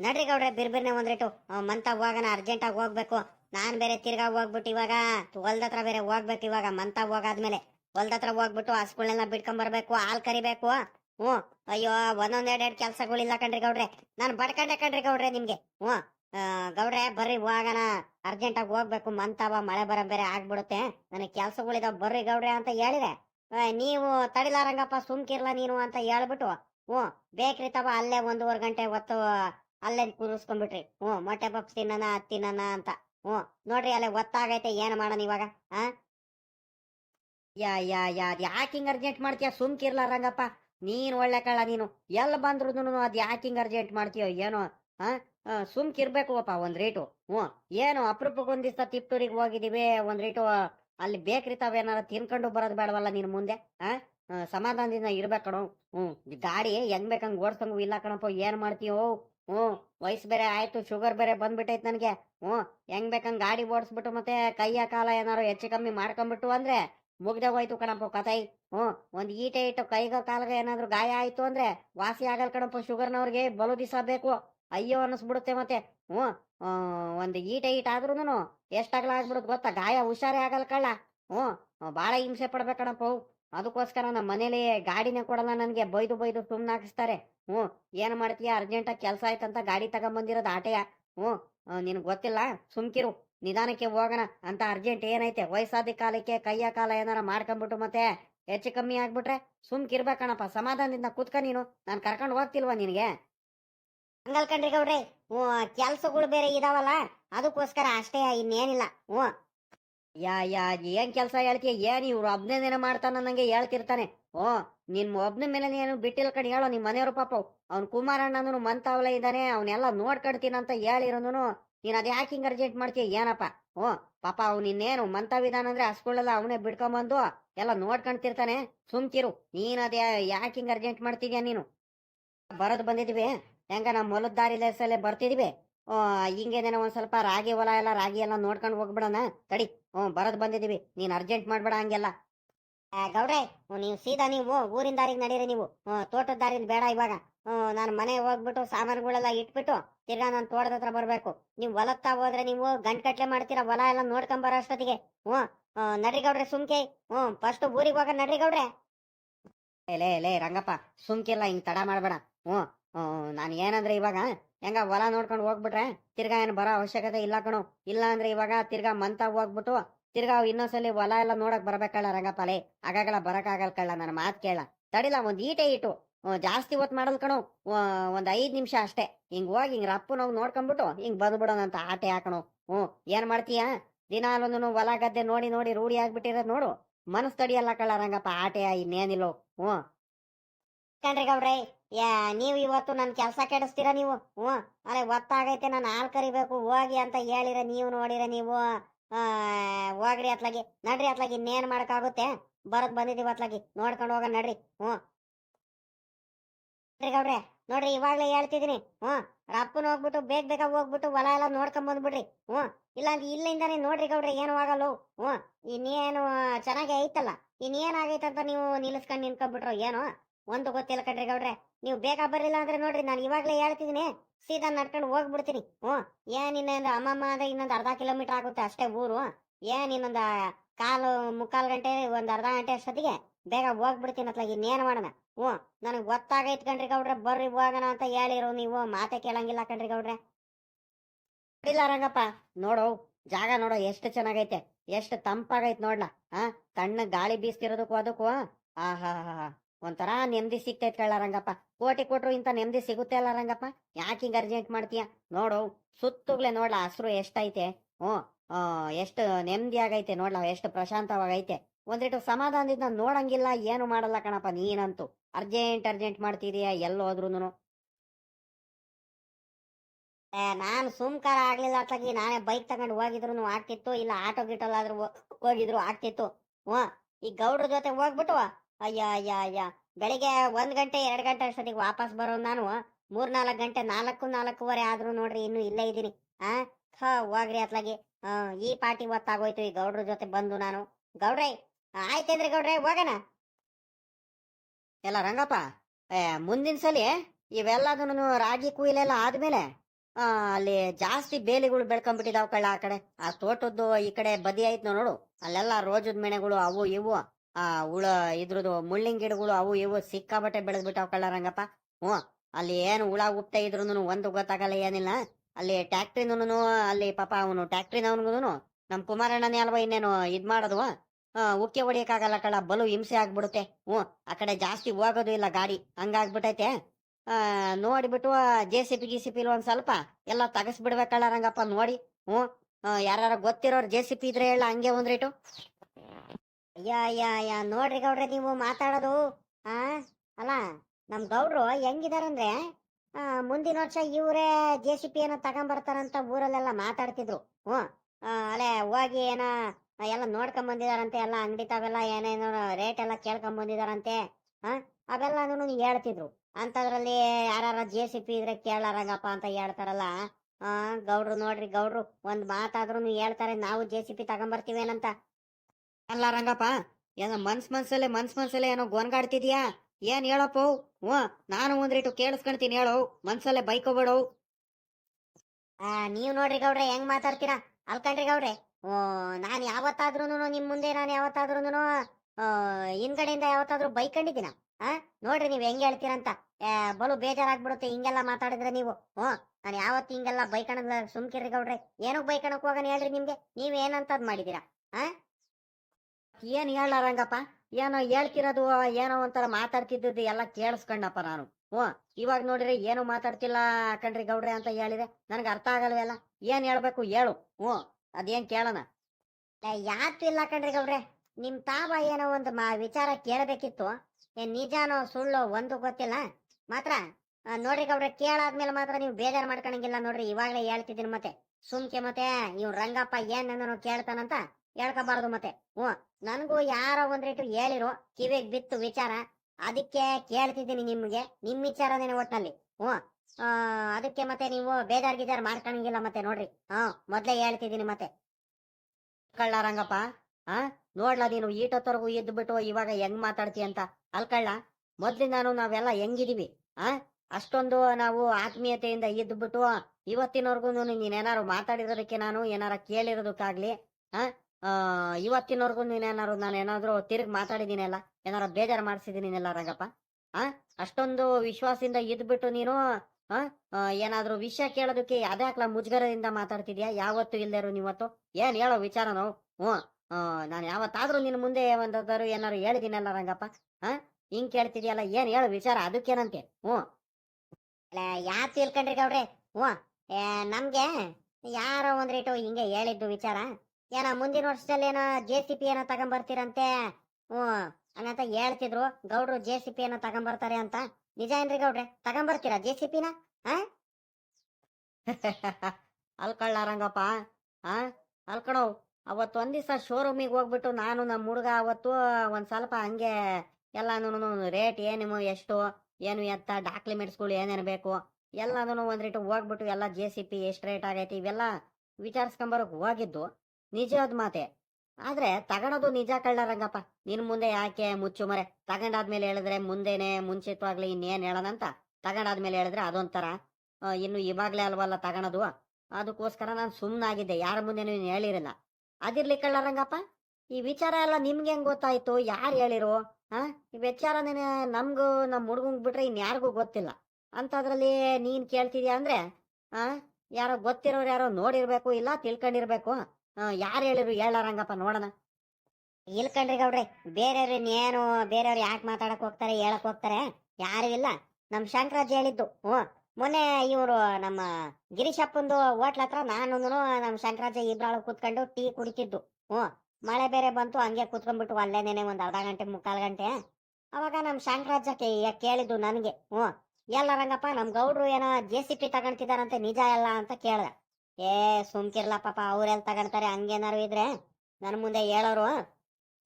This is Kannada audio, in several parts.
ನಡ್ರಿ ಗೌಡ್ರೆ ಬಿರ್ಬಿರ್ನೆ ಒಂದ್ರೇಟು. ಮಂತ ಹೋಗೋಣ ಅರ್ಜೆಂಟ್ ಆಗಿ ಹೋಗ್ಬೇಕು. ನಾನ್ ಬೇರೆ ತಿರ್ಗಾ ಹೋಗ್ಬಿಟ್ಟು ಇವಾಗ, ಹೊಲ್ದತ್ರ ಬೇರೆ ಹೋಗ್ಬೇಕು ಇವಾಗ, ಮಂತ ಹೋಗಾದ್ಮೇಲೆ ಹೊಲ್ದತ್ರ ಹೋಗ್ಬಿಟ್ಟು ಹಸುಗಳನ್ನೆಲ್ಲ ಬಿಟ್ಕೊಂಡ್ ಬರ್ಬೇಕು ಹಾಲ್ ಕರಿಬೇಕು. ಹ್ಞೂ. ಅಯ್ಯೋ ಒಂದೊಂದ್ ಎರಡ್ ಕೆಲ್ಸಗಳಿಲ್ಲ ಕಣ್ರಿ ಗೌಡ್ರೆ. ನಾನು ಬಡ್ಕಂಡೆ ಕಣ್ರಿ ಗೌಡ್ರೆ ನಿಮ್ಗೆ. ಹ್ಞೂ. ಗೌಡ್ರೆ, ಬರ್ರಿ ಹೋಗೋಣ ಅರ್ಜೆಂಟ್ ಆಗಿ ಹೋಗ್ಬೇಕು. ಮಂತವ ಮಳೆ ಬರ ಬೇರೆ ಆಗ್ಬಿಡುತ್ತೆ. ನನಗೆ ಕೆಲ್ಸಗಳಿದಾವ್ ಬರ್ರಿ ಗೌಡ್ರೆ ಅಂತ ಹೇಳಿದೆ. ನೀವು ತಡಿಲಾರಂಗಪ್ಪ, ಸುಮ್ಕಿರ್ಲ ನೀನು ಅಂತ ಹೇಳ್ಬಿಟ್ಟು ಹ್ಞೂ ಬೇಕ್ರಿ ತವ ಅಲ್ಲೇ ಒಂದೂವರೆ ಗಂಟೆ ಹೊತ್ತು ಅಲ್ಲೇ ಕೂರಿಸ್ಕೊಂಡ್ಬಿಟ್ರಿ. ಹ್ಞೂ ಮೊಟ್ಟೆ ಪಪ್ಸ್ ತಿನ್ನನ ತಿನ್ನನ ಅಂತ. ಹ್ಞೂ ನೋಡ್ರಿ ಅಲ್ಲೇ ಒತ್ತಾಗೈತೆ ಏನು ಮಾಡೋಣ ಇವಾಗ ಆ? ಯಾ ಯಾ ಯಾ ಯಾಕೆ ಹಿಂಗೆ ಅರ್ಜೆಂಟ್ ಮಾಡ್ತೀಯ? ಸುಮ್ಕಿರ್ಲ ರಂಗಪ್ಪ ನೀನು ಒಳ್ಳೆ ಕಳ್ಳ ನೀನು. ಎಲ್ಲ ಬಂದ್ರು ಅದು ಯಾಕೆ ಹಿಂಗೆ ಅರ್ಜೆಂಟ್ ಮಾಡ್ತೀಯೋ ಏನೋ ಆ, ಸುಮ್ಕಿರ್ಬೇಕು ಅಪ್ಪ ಒಂದು ರೇಟು ಹ್ಞೂ ಏನು ಅಪರೂಪಕ್ಕೆ ಒಂದಿವ್ಸ ದಿವಸ ತಿಪ್ಟೂರಿಗೆ ಹೋಗಿದೀವಿ ಒಂದು ರೇಟು ಅಲ್ಲಿ ಬೇಕ್ರಿ ತಾವೇನಾರ ತಿನ್ಕೊಂಡು ಬರೋದು ಬೇಡವಲ್ಲ ನೀನು ಮುಂದೆ ಹಾಂ ಸಮಾಧಾನದಿಂದ ಇರ್ಬೇಕು ಕಣೋ. ಹ್ಮ್. ಗಾಡಿ ಹೆಂಗ್ ಬೇಕಂಗ್ ಓಡ್ಸಂಗು ಇಲ್ಲ ಕಣಪ್ಪ, ಏನ್ ಮಾಡ್ತೀಯೋ. ಹ್ಮ್. ವಯಸ್ಸು ಬೇರೆ ಆಯ್ತು, ಶುಗರ್ ಬೇರೆ ಬಂದ್ಬಿಟ್ಟೈತೆ ನನಗೆ. ಹ್ಮ್. ಹೆಂಗ್ ಬೇಕಂಗ್ ಗಾಡಿ ಓಡಿಸ್ಬಿಟ್ಟು ಮತ್ತೆ ಕೈಯ ಕಾಲ ಏನಾರು ಹೆಚ್ಚು ಕಮ್ಮಿ ಮಾಡ್ಕೊಂಡ್ಬಿಟ್ಟು ಅಂದ್ರೆ ಮುಗ್ದೆ ಹೋಯ್ತು ಕಣಪ್ಪ ಕತೈ ಹ್ಮ್. ಒಂದ್ ಈಟೆ ಇಟ್ಟು ಕೈಗ ಕಾಲಗ ಏನಾದ್ರು ಗಾಯ ಆಯ್ತು ಅಂದ್ರೆ ವಾಸಿ ಆಗಲ್ ಕಣಪ್ಪ ಶುಗರ್ನವ್ರಿಗೆ ಬಲು ದಿವಸ ಬೇಕು. ಅಯ್ಯೋ ಅನ್ನಿಸ್ಬಿಡುತ್ತೆ ಮತ್ತೆ. ಹ್ಮ್. ಒಂದು ಈಟೆ ಈಟ್ ಆದ್ರೂನು ಎಷ್ಟಾಗಲ ಆಗ್ಬಿಡುತ್ತೆ ಗೊತ್ತಾ? ಗಾಯ ಹುಷಾರೇ ಆಗಲ್ ಕಳ್ಳ. ಹ್ಮ್. ಬಾಳ ಹಿಂಸೆ ಪಡ್ಬೇಕಣಪ್ಪ. ಅದಕ್ಕೋಸ್ಕರ ನಮ್ಮ ಮನೇಲಿ ಗಾಡಿನೇ ಕೊಡಲ್ಲ ನನಗೆ. ಬೈದು ಬೈದು ಸುಮ್ಮನೆ ಹಾಕಿಸ್ತಾರೆ. ಹ್ಞೂ, ಏನ್ ಮಾಡ್ತೀಯ? ಅರ್ಜೆಂಟಾಗಿ ಕೆಲಸ ಆಯ್ತಂತ ಗಾಡಿ ತಗೊಂಬಂದಿರೋದು ಆಟೆಯ. ಹ್ಞೂ ನಿನಗೆ ಗೊತ್ತಿಲ್ಲ? ಸುಮ್ಕಿರು. ನಿಧಾನಕ್ಕೆ ಹೋಗೋಣ ಅಂತ ಅರ್ಜೆಂಟ್ ಏನೈತೆ? ವಯಸ್ಸಾದ ಕಾಲಕ್ಕೆ ಕೈಯ ಕಾಲ ಏನಾರ ಮಾಡ್ಕೊಂಬಿಟ್ಟು ಮತ್ತೆ ಹೆಚ್ಚು ಕಮ್ಮಿ ಆಗ್ಬಿಟ್ರೆ ಸುಮ್ಕಿರ್ಬೇಕಣಪ್ಪ ಸಮಾಧಾನದಿಂದ ಕೂತ್ಕ ನೀನು. ನಾನು ಕರ್ಕೊಂಡು ಹೋಗ್ತಿಲ್ವಾ ನಿನಗೆ? ಹಂಗಲ್ಕಂಡ್ರಿ ಗೌಡ್ರಿ. ಹ್ಞೂ, ಕೆಲ್ಸಗಳು ಬೇರೆ ಇದಾವಲ್ಲ? ಅದಕ್ಕೋಸ್ಕರ ಅಷ್ಟೇ, ಇನ್ನೇನಿಲ್ಲ. ಹ್ಞೂ. ಯಾ ಯಾ ಏನ್ ಕೆಲಸ ಹೇಳ್ತೀಯ? ಏನ್ ಇವ್ರು ಒಬ್ನೇನೇನೋ ಮಾಡ್ತಾನ ನಂಗೆ ಹೇಳ್ತಿರ್ತಾನೆ. ಓ, ನಿನ್ ಒಬ್ನ ಮೇಲೆ ನೀನು ಬಿಟ್ಟಿಲ್ ಕಡೆ ಹೇಳೋ ನಿಮ್ ಮನೆಯವ್ರ ಪಾಪ ಅವ್ನ್ ಕುಮಾರಣ್ಣನು ಮಂತಾವಲ ಇದ್ದಾನೆ ಅವನ್ನೆಲ್ಲ ನೋಡ್ಕಡ್ತೀನಂತ ಹೇಳಿರೋನು ನೀನ್ ಅದ್ ಯಾಕೆ ಹಿಂಗ್ ಅರ್ಜೆಂಟ್ ಮಾಡ್ತೀಯ? ಏನಪ್ಪ? ಓ, ಪಾಪ ಅವ್ನ ಇನ್ನೇನು ಮಂತಾವಿದಾನ ಅಂದ್ರೆ ಹಸ್ಕೊಳ್ಳಲ್ಲ ಅವನೇ ಬಿಡ್ಕೊಂಬಂದು ಎಲ್ಲ ನೋಡ್ಕೊಂತಿರ್ತಾನೆ. ಸುಮ್ಕಿರು, ನೀನ್ ಅದೇ ಯಾಕೆ ಹಿಂಗ್ ಅರ್ಜೆಂಟ್ ಮಾಡ್ತಿದ್ಯಾ ನೀನು? ಬರೋದ್ ಬಂದಿದ್ವಿ. ಹೆಂಗ ನಮ್ಮ ಹೊಲದ ದಾರಿ ಲೆಸಲ್ಲೇ ಬರ್ತಿದ್ವಿ. ಹಿಂಗೇನೇನೋ ಒಂದ್ ಸ್ವಲ್ಪ ರಾಗಿ ಹೊಲ ಎಲ್ಲ, ರಾಗಿ ಎಲ್ಲ ನೋಡ್ಕೊಂಡು ಹೋಗ್ಬಿಡೋಣ. ತಡಿ. ಹ್ಞೂ, ಬರೋದು ಬಂದಿದ್ದೀವಿ. ನೀನು ಅರ್ಜೆಂಟ್ ಮಾಡಬೇಡ ಹಂಗೆಲ್ಲ. ಗೌಡ್ರೆ ನೀವು ಸೀದಾ ನೀವು ಊರಿನ ದಾರಿಗೆ ನಡೀರಿ ನೀವು. ತೋಟದ ದಾರಿನ ಬೇಡ ಇವಾಗ. ನಾನು ಮನೆ ಹೋಗ್ಬಿಟ್ಟು ಸಾಮಾನುಗಳೆಲ್ಲ ಇಟ್ಬಿಟ್ಟು ತಿರ್ಗಾ ನಾನು ತೋಟದ ಹತ್ರ ಬರಬೇಕು. ನೀವು ಹೊಲತ್ತಾ ಹೋದ್ರೆ ನೀವು ಗಂಟ್ಕಟ್ಲೆ ಮಾಡ್ತೀರಾ, ಹೊಲ ಎಲ್ಲ ನೋಡ್ಕೊಂಬರೋ ಅಷ್ಟೊತ್ತಿಗೆ. ಹ್ಞೂ ನಡ್ರಿ ಗೌಡ್ರೆ, ಸುಮ್ಕೆ. ಹ್ಞೂ ಫಸ್ಟ್ ಊರಿಗೆ ಹೋಗ ನಡ್ರಿ ಗೌಡ್ರೆ. ಲೇ ಲೇ, ರಂಗಪ್ಪ ಸುಮ್ಕಿಲ್ಲ ಹಿಂಗೆ ತಡ ಮಾಡಬೇಡ. ಹ್ಞೂ, ನಾನು ಏನಂದ್ರೆ ಇವಾಗ ಹೆಂಗ ಹೊಲ ನೋಡ್ಕೊಂಡು ಹೋಗ್ಬಿಟ್ರೆ ತಿರ್ಗಾ ಏನು ಬರೋ ಅವಶ್ಯಕತೆ ಇಲ್ಲ ಕಣು. ಇಲ್ಲ ಅಂದ್ರೆ ಇವಾಗ ತಿರ್ಗಾ ಮಂತ ಹೋಗ್ಬಿಟ್ಟು ತಿರ್ಗಾ ಇನ್ನೊಂದ್ಸಲಿ ಹೊಲ ಎಲ್ಲ ನೋಡಕ್ ಬರ್ಬೇಕಲ್ಲ ರಂಗಪ್ಪಲೆ ಆಗಾಗಲ ಬರಕ್ ಆಗಲ್ ಕಳ್ಳ ನನ್ನ ಮಾತ್ ಕೇಳ. ತಡಿಲ್ಲ ಒಂದ್ ಈಟೆ ಇಟ್ಟು ಜಾಸ್ತಿ ಹೊತ್ ಮಾಡಲ್ ಕಣು. ಒಂದ್ ಐದ್ ನಿಮಿಷ ಅಷ್ಟೇ. ಹಿಂಗ್ ಹೋಗಿ ಹಿಂಗ್ ರಪ್ಪು ನಾವು ನೋಡ್ಕೊಂಡ್ಬಿಟ್ಟು ಹಿಂಗ್ ಬಂದ್ಬಿಡೋಣ ಅಂತ ಆಟೆ ಹಾಕಣು ಹ್ಮ್, ಏನ್ ಮಾಡ್ತೀಯ? ಅಲ್ಲೊಂದು ಹೊಲ ಗದ್ದೆ ನೋಡಿ ನೋಡಿ ರೂಢಿ ಆಗ್ಬಿಟ್ಟಿರೋದ್ ನೋಡು. ಮನಸ್ ತಡಿಯಲ್ಲ ಕಳ್ಳ ರಂಗಪ್ಪ, ಆಟೆಯ ಇನ್ನೇನಿಲ್ಲೋ. ಹ್ಮ್. ಕಣ್ರಿ ಗೌಡ್ರೆ ಯಾ, ನೀವು ಇವತ್ತು ನನ್ನ ಕೆಲಸ ಕೆಡಿಸ್ತೀರಾ ನೀವು? ಹ್ಞೂ. ಅರೆ ಒತ್ತಾಗೈತೆ ನಾನು ಹಾಲು ಕರಿಬೇಕು, ಹೋಗಿ ಅಂತ ಹೇಳಿರ, ನೀವು ನೋಡಿರ ನೀವು. ಹೋಗ್ರಿ ಅತ್ಲಾಗಿ. ನಡ್ರಿ ಅತ್ಲಾಗಿ, ಇನ್ನೇನ್ ಮಾಡೋಕ್ಕಾಗುತ್ತೆ? ಬರಕ್ ಬಂದಿದ್ದೀವಿ ಅತ್ಲಾಗಿ. ನೋಡ್ಕೊಂಡು ಹೋಗ ನಡ್ರಿ. ಹ್ಞೂ. ಗೌಡ್ರೆ, ನೋಡ್ರಿ, ಇವಾಗ್ಲೇ ಹೇಳ್ತಿದ್ದೀನಿ ಹ್ಞೂ. ರಪ್ಪನ ಹೋಗ್ಬಿಟ್ಟು, ಬೇಗ ಬೇಗ ಹೋಗ್ಬಿಟ್ಟು, ಹೊಲ ಎಲ್ಲ ನೋಡ್ಕೊಂಡ್ ಬಂದ್ಬಿಡ್ರಿ. ಹ್ಞೂ. ಇಲ್ಲ ಅಂದ್ರೆ ಇಲ್ಲಿಂದಾನೆ ನೋಡ್ರಿ ಗೌಡ್ರೆ, ಏನು ಆಗಲ್ಲ. ಹ್ಞೂ. ಇನ್ನೇನು ಚೆನ್ನಾಗಿ ಐತಲ್ಲ. ಇನ್ನೇನಾಗೈತೆ ಅಂತ ನೀವು ನಿಲ್ಲಿಸ್ಕೊಂಡು ನಿನ್ಕೊಂಡ್ಬಿಟ್ರು ಏನೋ? ಒಂದು ಗೊತ್ತಿಲ್ಲ ಕಣ್ರಿ ಗೌಡ್ರೆ. ನೀವು ಬೇಗ ಬರಲಿಲ್ಲ ಅಂದ್ರೆ ನೋಡ್ರಿ, ನಾನು ಇವಾಗ್ಲೇ ಹೇಳ್ತಿದ್ದೀನಿ. ಸೀದಾ ನಡ್ಕೊಂಡು ಹೋಗ್ಬಿಡ್ತೀನಿ. ಹ್ಞೂ, ಏನ್ ಇನ್ನೊಂದು ಅಮ್ಮಮ್ಮ ಅಂದ್ರೆ ಇನ್ನೊಂದು ಅರ್ಧ ಕಿಲೋಮೀಟರ್ ಆಗುತ್ತೆ ಅಷ್ಟೇ ಊರು. ಏನ್ ಇನ್ನೊಂದು ಕಾಲು ಮುಕ್ಕಾಲು ಗಂಟೆ, ಒಂದ್ ಅರ್ಧ ಗಂಟೆ ಅಷ್ಟೊತ್ತಿಗೆ ಬೇಗ ಹೋಗ್ಬಿಡ್ತೀನಿ ಅತ್ಲಾಗ ಇನ್ನೇನು ಮಾಡೋಣ? ಹ್ಞೂ, ನನಗೆ ಗೊತ್ತಾಗೈತ್ ಕಣ್ರಿ ಗೌಡ್ರೆ, ಬರ್ರಿ ಹೋಗೋಣ ಅಂತ ಹೇಳಿರು ನೀವು ಮಾತೆ ಕೇಳಂಗಿಲ್ಲ ಕಣ್ರಿ ಗೌಡ್ರೆ. ಇಲ್ಲ ರಂಗಪ್ಪ, ನೋಡು, ಜಾಗ ನೋಡೋ, ಎಷ್ಟು ಚೆನ್ನಾಗೈತೆ, ಎಷ್ಟು ತಂಪಾಗೈತೆ ನೋಡ್ಲಾ ಹಾ ತಣ್ಣ ಗಾಳಿ ಬೀಸ್ತಿರೋದಕ್ಕೂ ಅದಕ್ಕೂ ಆಹಾ ಹಾ ಹಾ ಒಂಥರ ನೆಮ್ಮದಿ ಸಿಗ್ತೈತ್ ಕಳ್ಳ ರಂಗಪ್ಪ ಕೋಟಿ ಕೊಟ್ರು ಇಂಥ ನೆಮ್ಮದಿ ಸಿಗುತ್ತೆ ಅಲ್ಲ ರಂಗಪ್ಪ ಯಾಕೆ ಹಿಂಗ್ ಅರ್ಜೆಂಟ್ ಮಾಡ್ತೀಯ? ನೋಡು, ಸುತ್ತುಗ್ಲೆ ನೋಡ್ಲಾ ಹಸ್ರು ಎಷ್ಟೈತೆ. ಹ್ಞೂ ಎಷ್ಟು ನೆಮ್ಮದಿ ಆಗೈತೆ ನೋಡ್ಲಾ, ಎಷ್ಟು ಪ್ರಶಾಂತವಾಗೈತೆ. ಒಂದಿಟ್ಟು ಸಮಾಧಾನದಿಂದ ನೋಡಂಗಿಲ್ಲ, ಏನು ಮಾಡಲ್ಲ ಕಣಪ್ಪ ನೀನಂತೂ. ಅರ್ಜೆಂಟ್ ಅರ್ಜೆಂಟ್ ಮಾಡ್ತಿದೀಯ ಎಲ್ಲೋದ್ರೂನು ನಾನು ಸುಮ್ಕಾರ ಆಗ್ಲಿಲ್ಲ ಅಟ್ಲಾಗಿ ನಾನೇ ಬೈಕ್ ತಗೊಂಡು ಹೋಗಿದ್ರು ಆಗ್ತಿತ್ತು, ಇಲ್ಲ ಆಟೋ ಗಿಟೋಲಾದ್ರೂ ಹೋಗಿದ್ರು ಆಗ್ತಿತ್ತು. ಹ್ಞೂ, ಈ ಗೌಡ್ರ ಜೊತೆ ಹೋಗ್ಬಿಟ್ಟು ಅಯ್ಯ ಅಯ್ಯ ಅಯ್ಯ. ಬೆಳಿಗ್ಗೆ ಒಂದ್ ಗಂಟೆ ಎರಡ್ ಗಂಟೆ ಅಷ್ಟೊತ್ತಿಗೆ ವಾಪಸ್ ಬರೋ ನಾನು. ಮೂರ್ ನಾಲ್ಕು ಗಂಟೆ ನಾಲ್ಕು ನಾಲ್ಕೂವರೆ ಆದ್ರೂ ನೋಡ್ರಿ ಇನ್ನು ಇಲ್ಲೇ ಇದ್ದೀನಿ. ಆ? ಹ ಹೋಗ್ರಿ ಅತ್ಲಾಗಿ. ಈ ಪಾರ್ಟಿ ಒತ್ತಾಗೋಯ್ತು ಈ ಗೌಡ್ರ ಜೊತೆ ಬಂದು ನಾನು. ಗೌಡ್ರೆ ಆಯ್ತೇನ್ರಿ ಗೌಡ್ರೆ ಹೋಗೋಣ. ಎಲ್ಲ ರಂಗಪ್ಪ ಮುಂದಿನ ಸಲ ಇವೆಲ್ಲದನ್ನು ರಾಗಿ ಕುಯ್ಲೆಲ್ಲ ಆದ್ಮೇಲೆ ಆ, ಅಲ್ಲಿ ಜಾಸ್ತಿ ಬೇಲಿಗಳು ಬೆಳ್ಕೊಂಡ್ಬಿಟ್ಟಿದಾವ್ ಕಳ್ಳ ಆ ಕಡೆ. ಆ ತೋಟದ್ದು ಈ ಕಡೆ ಬದಿ ಐತ್ ನೋಡು. ಅಲ್ಲೆಲ್ಲ ರೋಜದ ಮೆಣೆಗಳು ಅವು ಇವು. ಆ ಹುಳ ಇದ್ರದ್ದು ಮುಳ್ಳಿನ ಗಿಡಗಳು ಅವು ಇವು ಸಿಕ್ಕಾಬಟ್ಟೆ ಬೆಳೆದ್ಬಿಟ್ಟಾವ್ ಕಳ್ಳ ರಂಗಪ್ಪ. ಹ್ಞೂ ಅಲ್ಲಿ ಏನು ಹುಳ ಉಪ್ತಾ ಇದ್ರು ಒಂದು ಗೊತ್ತಾಗಲ್ಲ ಏನಿಲ್ಲ. ಅಲ್ಲಿ ಟ್ಯಾಕ್ಟ್ರಿನೂ ಅಲ್ಲಿ ಪಾಪ ಅವನು ಟ್ಯಾಕ್ಟ್ರಿನವನ್ಗೂ ನಮ್ ಕುಮಾರಣ್ಣನೇ ಅಲ್ವಾ ಇನ್ನೇನು ಇದ್ ಮಾಡೋದು. ಉಕ್ಕೆ ಹೊಡಿಯಕ್ಕಾಗಲ್ಲ ಕಳ್ಳ ಬಲು ಹಿಂಸೆ ಆಗ್ಬಿಡುತ್ತೆ. ಹ್ಞೂ ಆ ಕಡೆ ಜಾಸ್ತಿ ಹೋಗೋದು ಇಲ್ಲ ಗಾಡಿ ಹಂಗಾಗ್ಬಿಟ್ಟೈತೆ ಆ, ನೋಡ್ಬಿಟ್ಟು ಜೆ ಸಿ ಪಿ ಗಿ ಸಿ ಪಿ ಒಂದ್ ಸ್ವಲ್ಪ ಎಲ್ಲ ತಗಸ್ಬಿಡ್ಬೇಕಲ್ಲ ರಂಗಪ್ಪ ನೋಡಿ. ಹ್ಞೂ ಯಾರು ಗೊತ್ತಿರೋರು ಜೆ ಸಿ ಪಿ ಇದ್ರೆ ಹೇಳ ಹಂಗೆ ಒಂದ್ ರೇಟು ಯಾ ಯಾ ಯಾ ನೋಡ್ರಿ ಗೌಡ್ರೆ ನೀವು ಮಾತಾಡೋದು. ಆ, ಅಲ್ಲ, ನಮ್ ಗೌಡ್ರು ಹೆಂಗಿದಾರಂದ್ರೆ ಮುಂದಿನ ವರ್ಷ ಇವರೇ ಜೆ ಸಿ ಪಿ ಏನೋ ತಗೊಂಬರ್ತಾರಂತ ಊರಲ್ಲೆಲ್ಲ ಮಾತಾಡ್ತಿದ್ರು. ಹ್ಞೂ ಅಲ್ಲೇ ಹೋಗಿ ಏನ, ಎಲ್ಲ ನೋಡ್ಕೊಂಡ್ ಬಂದಿದಾರಂತೆ ಎಲ್ಲ ಅಂಗಡಿ ತಾವೆಲ್ಲ ಏನೇನೋ ರೇಟ್ ಎಲ್ಲ ಕೇಳ್ಕೊಂಡ್ ಬಂದಿದಾರಂತೆ ಅವೆಲ್ಲ ಹೇಳ್ತಿದ್ರು. ಅಂತದ್ರಲ್ಲಿ ಯಾರ ಜೆ ಸಿ ಪಿ ಇದ್ರೆ ಕೇಳಾರಂಗಪ್ಪ ಅಂತ ಹೇಳ್ತಾರಲ್ಲ ಗೌಡ್ರು ನೋಡ್ರಿ ಗೌಡ್ರು, ಒಂದ್ ಮಾತಾದ್ರೂ ಹೇಳ್ತಾರೆ, ನಾವು ಜೆ ಸಿ ಪಿ ತಗೊಂಬರ್ತೀವೇನಂತ. ಅಲ್ಲ ರಂಗಪ್ಪ ಏನೋ ಮನ್ಸ್ ಮನ್ಸಲ್ಲೇ ಮನ್ಸ್ ಮನ್ಸಲ್ಲೇ ಏನೋ ಗೋನ್ಗಾಡ್ತಿದ್ಯಾ? ಏನ್ ಹೇಳಪ್ಪ? ನಾನು ಒಂದ್ ರೇಟು ಕೇಳಿಸ್ಕೊಂತೀನಿ ಹೇಳು, ಮನ್ಸಲ್ಲೇ ಬೈಕೋಬೇಡವು ಆ, ನೀವ್ ನೋಡ್ರಿ ಗೌಡ್ರೆ, ಹೆಂಗ್ ಮಾತಾಡ್ತೀರಾ? ಅಲ್ಕಂಡ್ರಿ ಗೌಡ್ರೆ. ಓ, ನಾನ್ ಯಾವತ್ತಾದ್ರೂನು ನಿಮ್ ಮುಂದೆ ನಾನು ಯಾವತ್ತಾದ್ರೂನು ಹಿಂದ್ಗಡೆಯಿಂದ ಯಾವತ್ತಾದ್ರೂ ಬೈಕೊಂಡಿದ್ದೀನ? ಆ, ನೋಡ್ರಿ ನೀವ್ ಹೆಂಗ್ ಹೇಳ್ತೀರಂತ. ಬಲು ಬೇಜಾರಾಗ್ಬಿಡುತ್ತೆ ಹಿಂಗೆಲ್ಲ ಮಾತಾಡಿದ್ರೆ ನೀವು. ಹ್ಞೂ, ನಾನು ಯಾವತ್ತು ಹಿಂಗೆಲ್ಲ ಬೈಕಣದ ಸುಮ್ಕಿರ್ರಿ ಗೌಡ್ರೆ. ಏನಕ್ ಬೈಕಣಕ್ ಹೋಗಣ ಹೇಳ್ರಿ ನಿಮ್ಗೆ. ನೀವ್ ಏನಂತದ್ ಮಾಡಿದೀರಾ ಆ? ಏನ್ ಹೇಳಾರಂಗಪ್ಪ ಏನೋ ಹೇಳ್ತಿರೋದು, ಏನೋ ಒಂಥರ ಮಾತಾಡ್ತಿದ್ದದ್ದು ಎಲ್ಲ ಕೇಳಿಸ್ಕೊಂಡಪ್ಪ ನಾನು. ಓ ಇವಾಗ ನೋಡಿದ್ರೆ ಏನು ಮಾತಾಡ್ತಿಲ್ಲ ಕಣ್ರಿ ಗೌಡ್ರೆ ಅಂತ ಹೇಳಿದೆ. ನನಗೆ ಅರ್ಥ ಆಗಲ್ವಲ್ಲ ಏನ್ ಹೇಳ್ಬೇಕು ಹೇಳು. ಹ್ಞೂ, ಅದೇನ್ ಕೇಳೋಣ. ಯಾತು ಇಲ್ಲ ಕಣ್ರಿ ಗೌಡ್ರೆ? ನಿಮ್ ತಾವ ಏನೋ ಒಂದು ಮಾ, ವಿಚಾರ ಕೇಳಬೇಕಿತ್ತು. ಏನ್ ನಿಜಾನೋ ಸುಳ್ಳು ಒಂದು ಗೊತ್ತಿಲ್ಲ. ಮಾತ್ರ ನೋಡ್ರಿ ಗೌಡ್ರೆ, ಕೇಳಾದ್ಮೇಲೆ ಮಾತ್ರ ನೀವು ಬೇಜಾರ್ ಮಾಡ್ಕೊಳಂಗಿಲ್ಲ ನೋಡ್ರಿ. ಇವಾಗಲೇ ಹೇಳ್ತಿದ್ದೀನಿ ಮತ್ತೆ. ಸುಮ್ಕೆ ಮತ್ತೆ ಇವ್ ರಂಗಪ್ಪ ಏನ್ ಕೇಳ್ತಾನಂತ? ಹೇಳ್ಕೋಬಾರ್ದು ಮತ್ತೆ. ಹ್ಞೂ, ನನಗೂ ಯಾರೋ ಒಂದ್ ಹೇಳಿರು, ಕಿವಿಗೆ ಬಿತ್ತು ವಿಚಾರ. ಅದಕ್ಕೆ ಕೇಳ್ತಿದ್ದೀನಿ ನಿಮ್ಗೆ, ನಿಮ್ ವಿಚಾರನೇನೆ ಒಟ್ನಲ್ಲಿ. ಹ್ಞೂ ಅದಕ್ಕೆ ಮತ್ತೆ ನೀವು ಬೇಜಾರ್ ಗಿಜಾರ್ ಮಾಡ್ಕೊಂಡಿಲ್ಲ ಮತ್ತೆ ನೋಡ್ರಿ. ಹಾ, ಮೊದ್ಲೇ ಹೇಳ್ತಿದ್ದೀನಿ ಮತ್ತೆ. ಕಳ್ಳ ರಂಗಪ್ಪ, ಆ, ನೋಡ್ಲಾ ನೀನು ಈಟೊತ್ತವರೆಗೂ ಇದ್ದು ಬಿಟ್ಟು ಇವಾಗ ಹೆಂಗ್ ಮಾತಾಡ್ತಿ ಅಂತ. ಅಲ್ಕಳ್ಳ ಮೊದ್ಲಿಂದಾನು ನಾವೆಲ್ಲ ಹೆಂಗಿದೀವಿ, ಆ, ಅಷ್ಟೊಂದು ನಾವು ಆತ್ಮೀಯತೆಯಿಂದ ಇದ್ದು ಬಿಟ್ಟು ಇವತ್ತಿನವರೆಗೂ ನೀನೇನಾರು ಮಾತಾಡಿರೋದಕ್ಕೆ ನಾನು ಏನಾರ ಕೇಳಿರೋದಕ್ಕಾಗ್ಲಿ ಹಾ ಇವತ್ತಿನವರೆಗೂ ನೀನೇನಾರು ನಾನು ಏನಾದ್ರು ತಿರುಗಿ ಮಾತಾಡಿದ್ದೀನಲ್ಲ ಏನಾರ ಬೇಜಾರು ಮಾಡಿಸಿದೀನಿಲ್ಲ ರಂಗಪ್ಪ. ಆ, ಅಷ್ಟೊಂದು ವಿಶ್ವಾಸದಿಂದ ಇದ್ಬಿಟ್ಟು ನೀನು ಏನಾದ್ರೂ ವಿಷಯ ಕೇಳೋದಕ್ಕೆ ಅದ್ಯಾಕ್ಲ ಮುಜುಗರದಿಂದ ಮಾತಾಡ್ತಿದ್ಯಾ? ಯಾವತ್ತು ಇಲ್ದೇರು ನೀವತ್ತು. ಏನ್ ಹೇಳೋ ವಿಚಾರ ನಾವು? ಹ್ಞೂ. ನಾನು ಯಾವತ್ತಾದ್ರೂ ನಿನ್ನ ಮುಂದೆ ಒಂದಾದ್ರು ಏನಾರು ಹೇಳಿದಿನಲ್ಲ ರಂಗಪ್ಪ. ಆ, ಹಿಂಗ್ ಕೇಳ್ತಿದ್ಯಲ್ಲ, ಏನ್ ಹೇಳು ವಿಚಾರ ಅದಕ್ಕೇನಂತೆ? ಹ್ಞೂ. ಯಾತ್ ತಿಳ್ಕೊಂಡ್ರಿ ಗೌಡ್ರಿ ಹ್ಞೂ. ನಮ್ಗೆ ಯಾರೋ ಒಂದ್ ರೇಟು ಹಿಂಗೆ ಹೇಳಿದ್ದು ವಿಚಾರ. ಏನೋ ಮುಂದಿನ ವರ್ಷದಲ್ಲಿ ಏನೋ ಜೆ ಸಿ ಪಿ ಏನೋ ತಗೊಂಬರ್ತೀರಂತೆ? ಹ್ಞೂ ಹೇಳ್ತಿದ್ರು. ಗೌಡ್ರು ಜೆ ಸಿ ಪಿ ಏನ ತಗೊಂಬರ್ತಾರೆ ಅಂತ. ನಿಜ ಏನ್ರಿ ಗೌಡ್ರೆ? ತಗೊಂಬರ್ತೀರಾ ಜೆ ಸಿ ಪಿನ ಅಲ್ಕಳ್ಳ ರಂಗಪ್ಪ ಆ? ಅಲ್ಕಣೋ, ಅವತ್ತು ಒಂದ್ ದಿವಸ ಶೋರೂಮಿಗೆ ಹೋಗ್ಬಿಟ್ಟು ನಾನು ನಮ್ಮ ಹುಡುಗ ಅವತ್ತು ಒಂದ್ ಸ್ವಲ್ಪ ಹಂಗೆ ಎಲ್ಲಾನು ರೇಟ್ ಏನು ಎಷ್ಟು, ಏನು ಎತ್ತ ಡಾಕ್ಯುಮೆಂಟ್ಸ್ಗಳು ಏನೇನು ಬೇಕು ಎಲ್ಲಾನು ಒಂದ್ ರೇಟ್ ಹೋಗ್ಬಿಟ್ಟು ಎಲ್ಲ ಜೆ ಸಿ ಪಿ ಎಷ್ಟು ರೇಟ್ ಆಗೈತಿ ಇವೆಲ್ಲ ವಿಚಾರಿಸ್ಕೊಂಬರಕ್ ಹೋಗಿದ್ದು. ನಿಜವಾದ ಮಾತೆ. ಆದ್ರೆ ತಗೊಳೋದು ನಿಜ ಕಳ್ಳ ರಂಗಪ್ಪ. ನಿನ್ ಮುಂದೆ ಯಾಕೆ ಮುಚ್ಚು ಮರೆ? ತಗೊಂಡಾದ್ಮೇಲೆ ಹೇಳಿದ್ರೆ ಮುಂದೆನೆ ಮುಂಚಿತವಾಗ್ಲಿ ಇನ್ನೇನ್ ಹೇಳೋಣಂತ ತಗೊಂಡಾದ್ಮೇಲೆ ಹೇಳಿದ್ರೆ ಅದೊಂಥರ. ಇನ್ನು ಇವಾಗ್ಲೇ ಅಲ್ವಲ್ಲ ತಗೊಳೋದು ಅದಕ್ಕೋಸ್ಕರ ನಾನು ಸುಮ್ಮನಾಗಿದ್ದೆ ಯಾರ ಮುಂದೆ ನೀನು ಹೇಳಿರಲ್ಲ. ಅದಿರ್ಲಿ ಕಳ್ಳ ರಂಗಪ್ಪ, ಈ ವಿಚಾರ ಎಲ್ಲ ನಿಮ್ಗೆ ಹೆಂಗ್ ಗೊತ್ತಾಯ್ತು? ಯಾರು ಹೇಳಿರು? ಹಾ ಈ ವಿಚಾರ ನಮ್ಗೂ ನಮ್ಮ ಹುಡುಗಂಗ್ ಬಿಟ್ರೆ ಇನ್ಯಾರಿಗೂ ಗೊತ್ತಿಲ್ಲ. ಅಂತದ್ರಲ್ಲಿ ನೀನ್ ಕೇಳ್ತಿದ್ಯಾ ಅಂದ್ರೆ, ಆ, ಯಾರೋ ಗೊತ್ತಿರೋರು ಯಾರೋ ನೋಡಿರ್ಬೇಕು, ಇಲ್ಲ ತಿಳ್ಕೊಂಡಿರ್ಬೇಕು. ಯಾರು ಹೇಳಿದ್ರು ಹೇಳ ನೋಡೋಣ. ನೋಡೋಣ ಕಣ್ರಿ ಗೌಡ್ರಿ, ಬೇರೆಯವ್ರು ಇನ್ನೇನು ಬೇರೆಯವ್ರು ಯಾಕೆ ಮಾತಾಡಕ್ ಹೋಗ್ತಾರೆ, ಹೇಳಕ್ ಹೋಗ್ತಾರೆ, ಯಾರು ಇಲ್ಲ. ನಮ್ ಶಂಕರಾಜ್ ಹೇಳಿದ್ದು, ಹ್ಞೂ. ಮೊನ್ನೆ ಇವರು ನಮ್ಮ ಗಿರೀಶಪ್ಪಂದು ಹೋಟ್ಲ ಹತ್ರ ನಾನೊಂದು ನಮ್ ಶಂಕರಾಜ ಇಬ್ರಾಳು ಕೂತ್ಕೊಂಡು ಟೀ ಕುಡಿತಿದ್ದು, ಹ್ಞೂ. ಮಳೆ ಬೇರೆ ಬಂತು, ಹಂಗೆ ಕೂತ್ಕೊಂಡ್ಬಿಟ್ಟು ಅಲ್ಲೇನೇನೆ ಒಂದ್ ಅರ್ಧ ಗಂಟೆ, ಮುಕ್ಕಾಲು ಗಂಟೆ. ಅವಾಗ ನಮ್ಮ ಶಂಕರಾಜ ಕೇಳಿದ್ದು ನನಗೆ, ಹ್ಞೂ. ಎಲ್ಲ ರಂಗಪ್ಪ ನಮ್ ಗೌಡ್ರು ಏನೋ ಜೆ ಸಿ ಪಿ ತಗೊಂತಿದಾರಂತೆ, ನಿಜ ಎಲ್ಲ ಅಂತ ಕೇಳ್ದ. ಏ, ಸುಮ್ಕಿರ್ಲ ಪಾಪ, ಅವ್ರೆಲ್ ತಗೊಂತಾರೆ ಹಂಗೇನಾರು ಇದ್ರೆ ನನ್ ಮುಂದೆ ಹೇಳೋರು.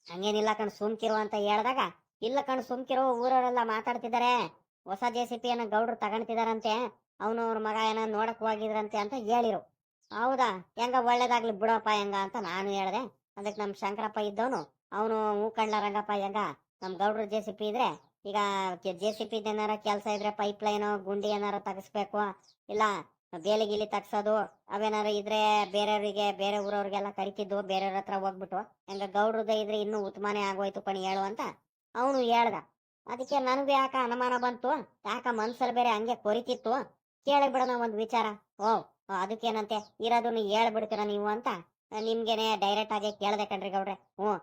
ಹಂಗೇನಿಲ್ಲ ಕಣ್, ಸುಮ್ಕಿರು ಅಂತ ಹೇಳ್ದಾಗ, ಇಲ್ಲ ಕಣ್, ಸುಮ್ಕಿರು, ಊರವರೆಲ್ಲ ಮಾತಾಡ್ತಿದ್ದಾರೆ ಹೊಸ ಜೆ ಸಿ ಪಿ ಏನೋ ಗೌಡ್ರು ತಗೊಂತಿದಾರಂತೆ ಅವನು ಅವ್ರ ಮಗ ಏನೋ ನೋಡಕ್ ಹೋಗಿದ್ರಂತೆ ಅಂತ ಹೇಳಿರು. ಹೌದಾ? ಹೆಂಗ ಒಳ್ಳೇದಾಗ್ಲಿ ಬಿಡಪ್ಪ ಹೆಂಗ ಅಂತ ನಾನು ಹೇಳ್ದೆ. ಅದಕ್ಕೆ ನಮ್ ಶಂಕರಪ್ಪ ಇದ್ದವನು, ಅವನು ಹೂ ಕಣ್ಲ ರಂಗಪ್ಪ ಹೆಂಗ, ನಮ್ ಗೌಡ್ರು ಜೆ ಸಿ ಪಿ ಇದ್ರೆ, ಈಗ ಜೆ ಸಿ ಪಿ ಏನಾರ ಕೆಲಸ ಇದ್ರೆ ಪೈಪ್ ಲೈನು ಗುಂಡಿ ಏನಾರ ತಗಸ್ಬೇಕು, ಇಲ್ಲ ಬೇಲಿ ಗೀಲಿ ತಗ್ಸೋದು, ಅವೇನಾರು ಇದ್ರೆ ಬೇರೆಯವರಿಗೆ, ಬೇರೆ ಊರವ್ರಿಗೆಲ್ಲ ಕರಿತಿದ್ದು, ಬೇರೆಯವ್ರ ಹತ್ರ ಹೋಗ್ಬಿಟ್ಟು. ಹಂಗ ಗೌಡ್ರದ ಇದ್ರೆ ಇನ್ನೂ ಉತ್ಮಾನೇ ಆಗೋಯ್ತು ಕಣಿ ಹೇಳು ಅಂತ ಅವನು ಹೇಳ್ದ. ಅದಕ್ಕೆ ನನಗೂ ಯಾಕ ಅನುಮಾನ ಬಂತು? ಯಾಕ ಮನ್ಸಲ್ಲಿ ಬೇರೆ ಹಂಗೆ ಕೊರಿತಿತ್ತು? ಕೇಳಿಬಿಡೋಣ ಒಂದು ವಿಚಾರ. ಓ, ಅದಕ್ಕೇನಂತೆ? ಇರೋದನ್ನ ಹೇಳ್ಬಿಡ್ತೀರ ನೀವು ಅಂತ ನಿಮ್ಗೆನೆ ಡೈರೆಕ್ಟ್ ಆಗಿ ಕೇಳ್ದೆ ಕಣ್ರಿ ಗೌಡ್ರೆ. ಹ್ಞೂ.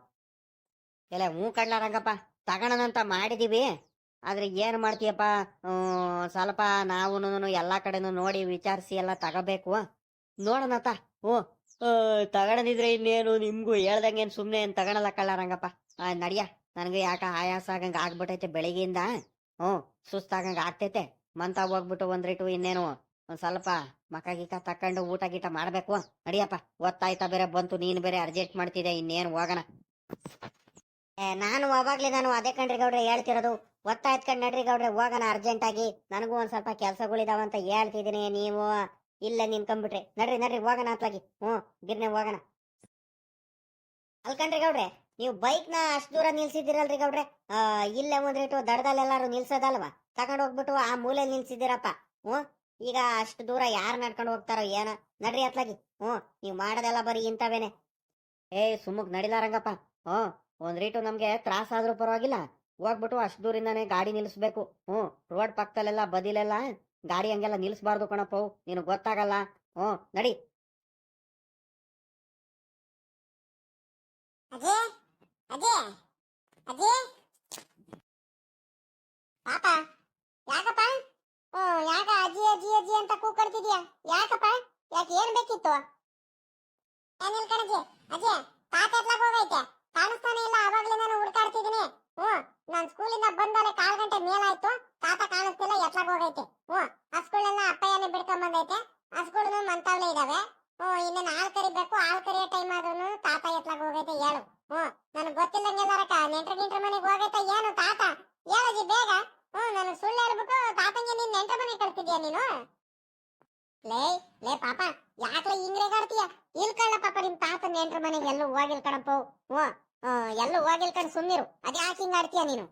ಎಲ್ಲ ಹ್ಞೂ ಕಣ್ಲಾರಂಗಪ್ಪ ತಗೋಣನಂತ ಮಾಡಿದೀವಿ. ಆದ್ರೆ ಏನ್ ಮಾಡ್ತೀಯಪ್ಪ? ಸ್ವಲ್ಪ ನಾವು ಎಲ್ಲಾ ಕಡೆನೂ ನೋಡಿ ವಿಚಾರಿಸಿ ಎಲ್ಲ ತಗೋಬೇಕು. ನೋಡೋಣತ ಓ ತಗೊಳದಿದ್ರೆ ಇನ್ನೇನು ನಿಮ್ಗೂ ಹೇಳ್ದಂಗೇನು ಸುಮ್ಮನೆ ಏನು ತಗೊಳಲ್ಲ ಕಳ್ಳ ರಂಗಪ್ಪ. ನಡಿಯ. ನನಗೆ ಯಾಕ ಆಯಾಸ ಆಗಂಗ ಆಗ್ಬಿಟ್ಟೈತೆ ಬೆಳಿಗ್ಗೆಯಿಂದ. ಹ್ಞೂ, ಸುಸ್ತಾಗಂಗ ಆಗ್ತೈತೆ. ಮಂತ ಹೋಗ್ಬಿಟ್ಟು ಒಂದ್ರಿಟು ಇನ್ನೇನು ಒಂದ್ ಸ್ವಲ್ಪ ಮಕ ಗೀಕ ತಕೊಂಡು ಊಟ ಗೀಟ ಮಾಡ್ಬೇಕು. ನಡಿಯಪ್ಪ. ಒತ್ತಾಯ್ತಾ ಬೇರೆ ಬಂತು, ನೀನು ಬೇರೆ ಅರ್ಜೆಂಟ್ ಮಾಡ್ತಿದ್ದೆ ಇನ್ನೇನು ಹೋಗೋಣ. ನಾನು ಅವಾಗ್ಲೇ ನಾನು ಅದೇ ಕಣ್ರಿ ಗೌಡ್ರೆ ಹೇಳ್ತಿರೋದು. ಒತ್ತಾಯ್ತು ಕಣ್ ನಡ್ರಿ ಗೌಡ್ರೆ ಹೋಗೋಣ ಅರ್ಜೆಂಟ್ ಆಗಿ. ನನಗೂ ಒಂದ್ ಸ್ವಲ್ಪ ಕೆಲ್ಸಗಳಿದಾವಂತ ಹೇಳ್ತಿದೀನಿ ನೀವು. ಇಲ್ಲ ನಿಂತ್ಕೊಂಡ್ಬಿಟ್ರಿ ನಡ್ರಿ ನಡ್ರಿ ಹೋಗೋಣ ಅತ್ಲಾಗಿ. ಹ್ಞೂ ಗಿರ್ನೆ ಹೋಗೋಣ. ಅಲ್ಕಂಡ್ರಿ ಗೌಡ್ರೆ ನೀವು ಬೈಕ್ನ ಅಷ್ಟು ದೂರ ನಿಲ್ಸಿದ್ದೀರಲ್ರಿ ಗೌಡ್ರೆ? ಆ, ಇಲ್ಲೇ ಒಂದ್ರಿಟ್ಟು ದಡದಲ್ಲೆಲ್ಲಾರು ನಿಲ್ಸೋದಲ್ವಾ? ತಗೊಂಡ್ ಹೋಗ್ಬಿಟ್ಟು ಆ ಮೂಲೆ ನಿಲ್ಸಿದ್ದೀರಪ್ಪ. ಹ್ಞೂ ಈಗ ಅಷ್ಟು ದೂರ ಯಾರು ನಡ್ಕೊಂಡು ಹೋಗ್ತಾರೋ ಏನ. ನಡ್ರಿ ಅತ್ಲಾಗಿ. ಹ್ಞೂ ನೀವು ಮಾಡೋದೆಲ್ಲ ಬರೀ ಇಂಥವೇನೆ. ಏ ಸುಮ್ಮಕ್ ನಡಿಲಾರಂಗಪ್ಪ. ಹ್ಞೂ ಒಂದ್ ರೀಟು ನಮ್ಗೆ ತ್ರಾಸ ಆದ್ರೂ ಪರವಾಗಿಲ್ಲ. ಹೋಗ್ಬಿಟ್ಟು ಅಷ್ಟು ದೂರಿಂದಾನೆ ಗಾಡಿ ನಿಲ್ಲಿಸ್ಬೇಕು ಹ್ಞೂ, ರೋಡ್ ಪಕ್ಕದಲ್ಲೆಲ್ಲ ಬದಿಲೆಲ್ಲ ಗಾಡಿ ಹಂಗೆಲ್ಲ ನಿಲ್ಲಿಸ್ಬಾರ್ದು ಕಣಪ್ಪ ನೀನು ಗೊತ್ತಾಗಲ್ಲ. ಹ್ಞೂ, ನಡಿ. ಪಾಪ, ಯಾಕಪ್ಪ? ಓ ಯಾಕ ಅಜ್ಜಿ ಅಜ್ಜಿ ಅಜ್ಜಿ ಅಂತ ಕೂಕಾಡ್ತಿದ್ಯಾ? ಯಾಕಪ್ಪ? ಯಾಕೆ ಏನ್ ಬೇಕಿತ್ತು? ಏನಿಲ್ಲ ಕಣಜ್ಜಿ ಅಜ್ಜಿ ತಾತ ಎತ್ಲಾಗ ಹೋಗೈತೆ. ಕಾಣಿಸ್ತಾನೆ ಇಲ್ಲ ಅವಾಗ್ಲೇ ನಾನು ಹುಡ್ಕಾಡ್ತಿದ್ದೀನಿ ಹ್ಞೂ, ನಾನ್ ಸ್ಕೂಲಿಂದ ಬಂದರೆ ಕಾಲ್ ಗಂಟೆ ಮೇಲಾಯ್ತು ತಾತ ಕಾಣಿಸ್ತಿಲ್ಲ ಎತ್ಲಾಗ ಹೋಗೈತೆ. ಹ್ಞೂ ಹಸ್ಗಳೆಲ್ಲ ಅಪ್ಪಯ್ಯನೇ ಬಿಡ್ಕೊಂಡ್ ಬಂದೈತೆ. ಹಸ್ಗಳು ಮಂತಾವ್ಲೆ ಇದಾವೆ. ಹ್ಞೂ, ಇನ್ನ ಹಾಲ್ ಕರಿಬೇಕು ಹಾಲ್ ಕರಿಯೋ ಟೈಮ್ ಆದ್ರೂ ತಾತ ಎತ್ಲಾಗ ಹೋಗೈತೆ, ಹೇಳು. ಹ್ಮ್ ನನಗೆ ಗೊತ್ತಿಲ್ಲಂಗೆಲ್ಲಾರಕ್ಕ, ನೆಂಟ್ರ ಗಿಂಟ್ರ ಮನೆಗೆ ಹೋಗೈತ, ಏನು ತಾತ? ಹೇಳಜಿ ಬೇಗ. ಹ್ಮ್ ನನ್ ಸುಳ್ಳು ಹೇಳ್ಬಿಟ್ಟು ತಾತಂಗೆ ನಿನ್ ನೆಂಟ್ರ ಮನೆಗೆ ಕಳ್ತಿದ್ಯಾ ನೀನು? ಲೇ ಲೇ ಪಾಪ, ಯಾಕ್ಲೆ ಹಿಂಗ್ರೇಗಾಡ್ತೀಯ ಇಲ್ಕಳ್ಳ ಪಾಪ, ನಿಮ್ ತಾತ ನೆಂಟ್ರ ಮನೆಗೆ ಎಲ್ಲೂ ಹೋಗಿಲ್ ಕಣಪ್ಪ. ಹ್ಮ್ ಎಲ್ಲೂ ಹೋಗಿಲ್ ಕಣ್ ಸುಮ್ಮಿರು ಅದೇ ಯಾಕೆ ಹಿಂಗಾಡ್ತೀಯ ನೀನು?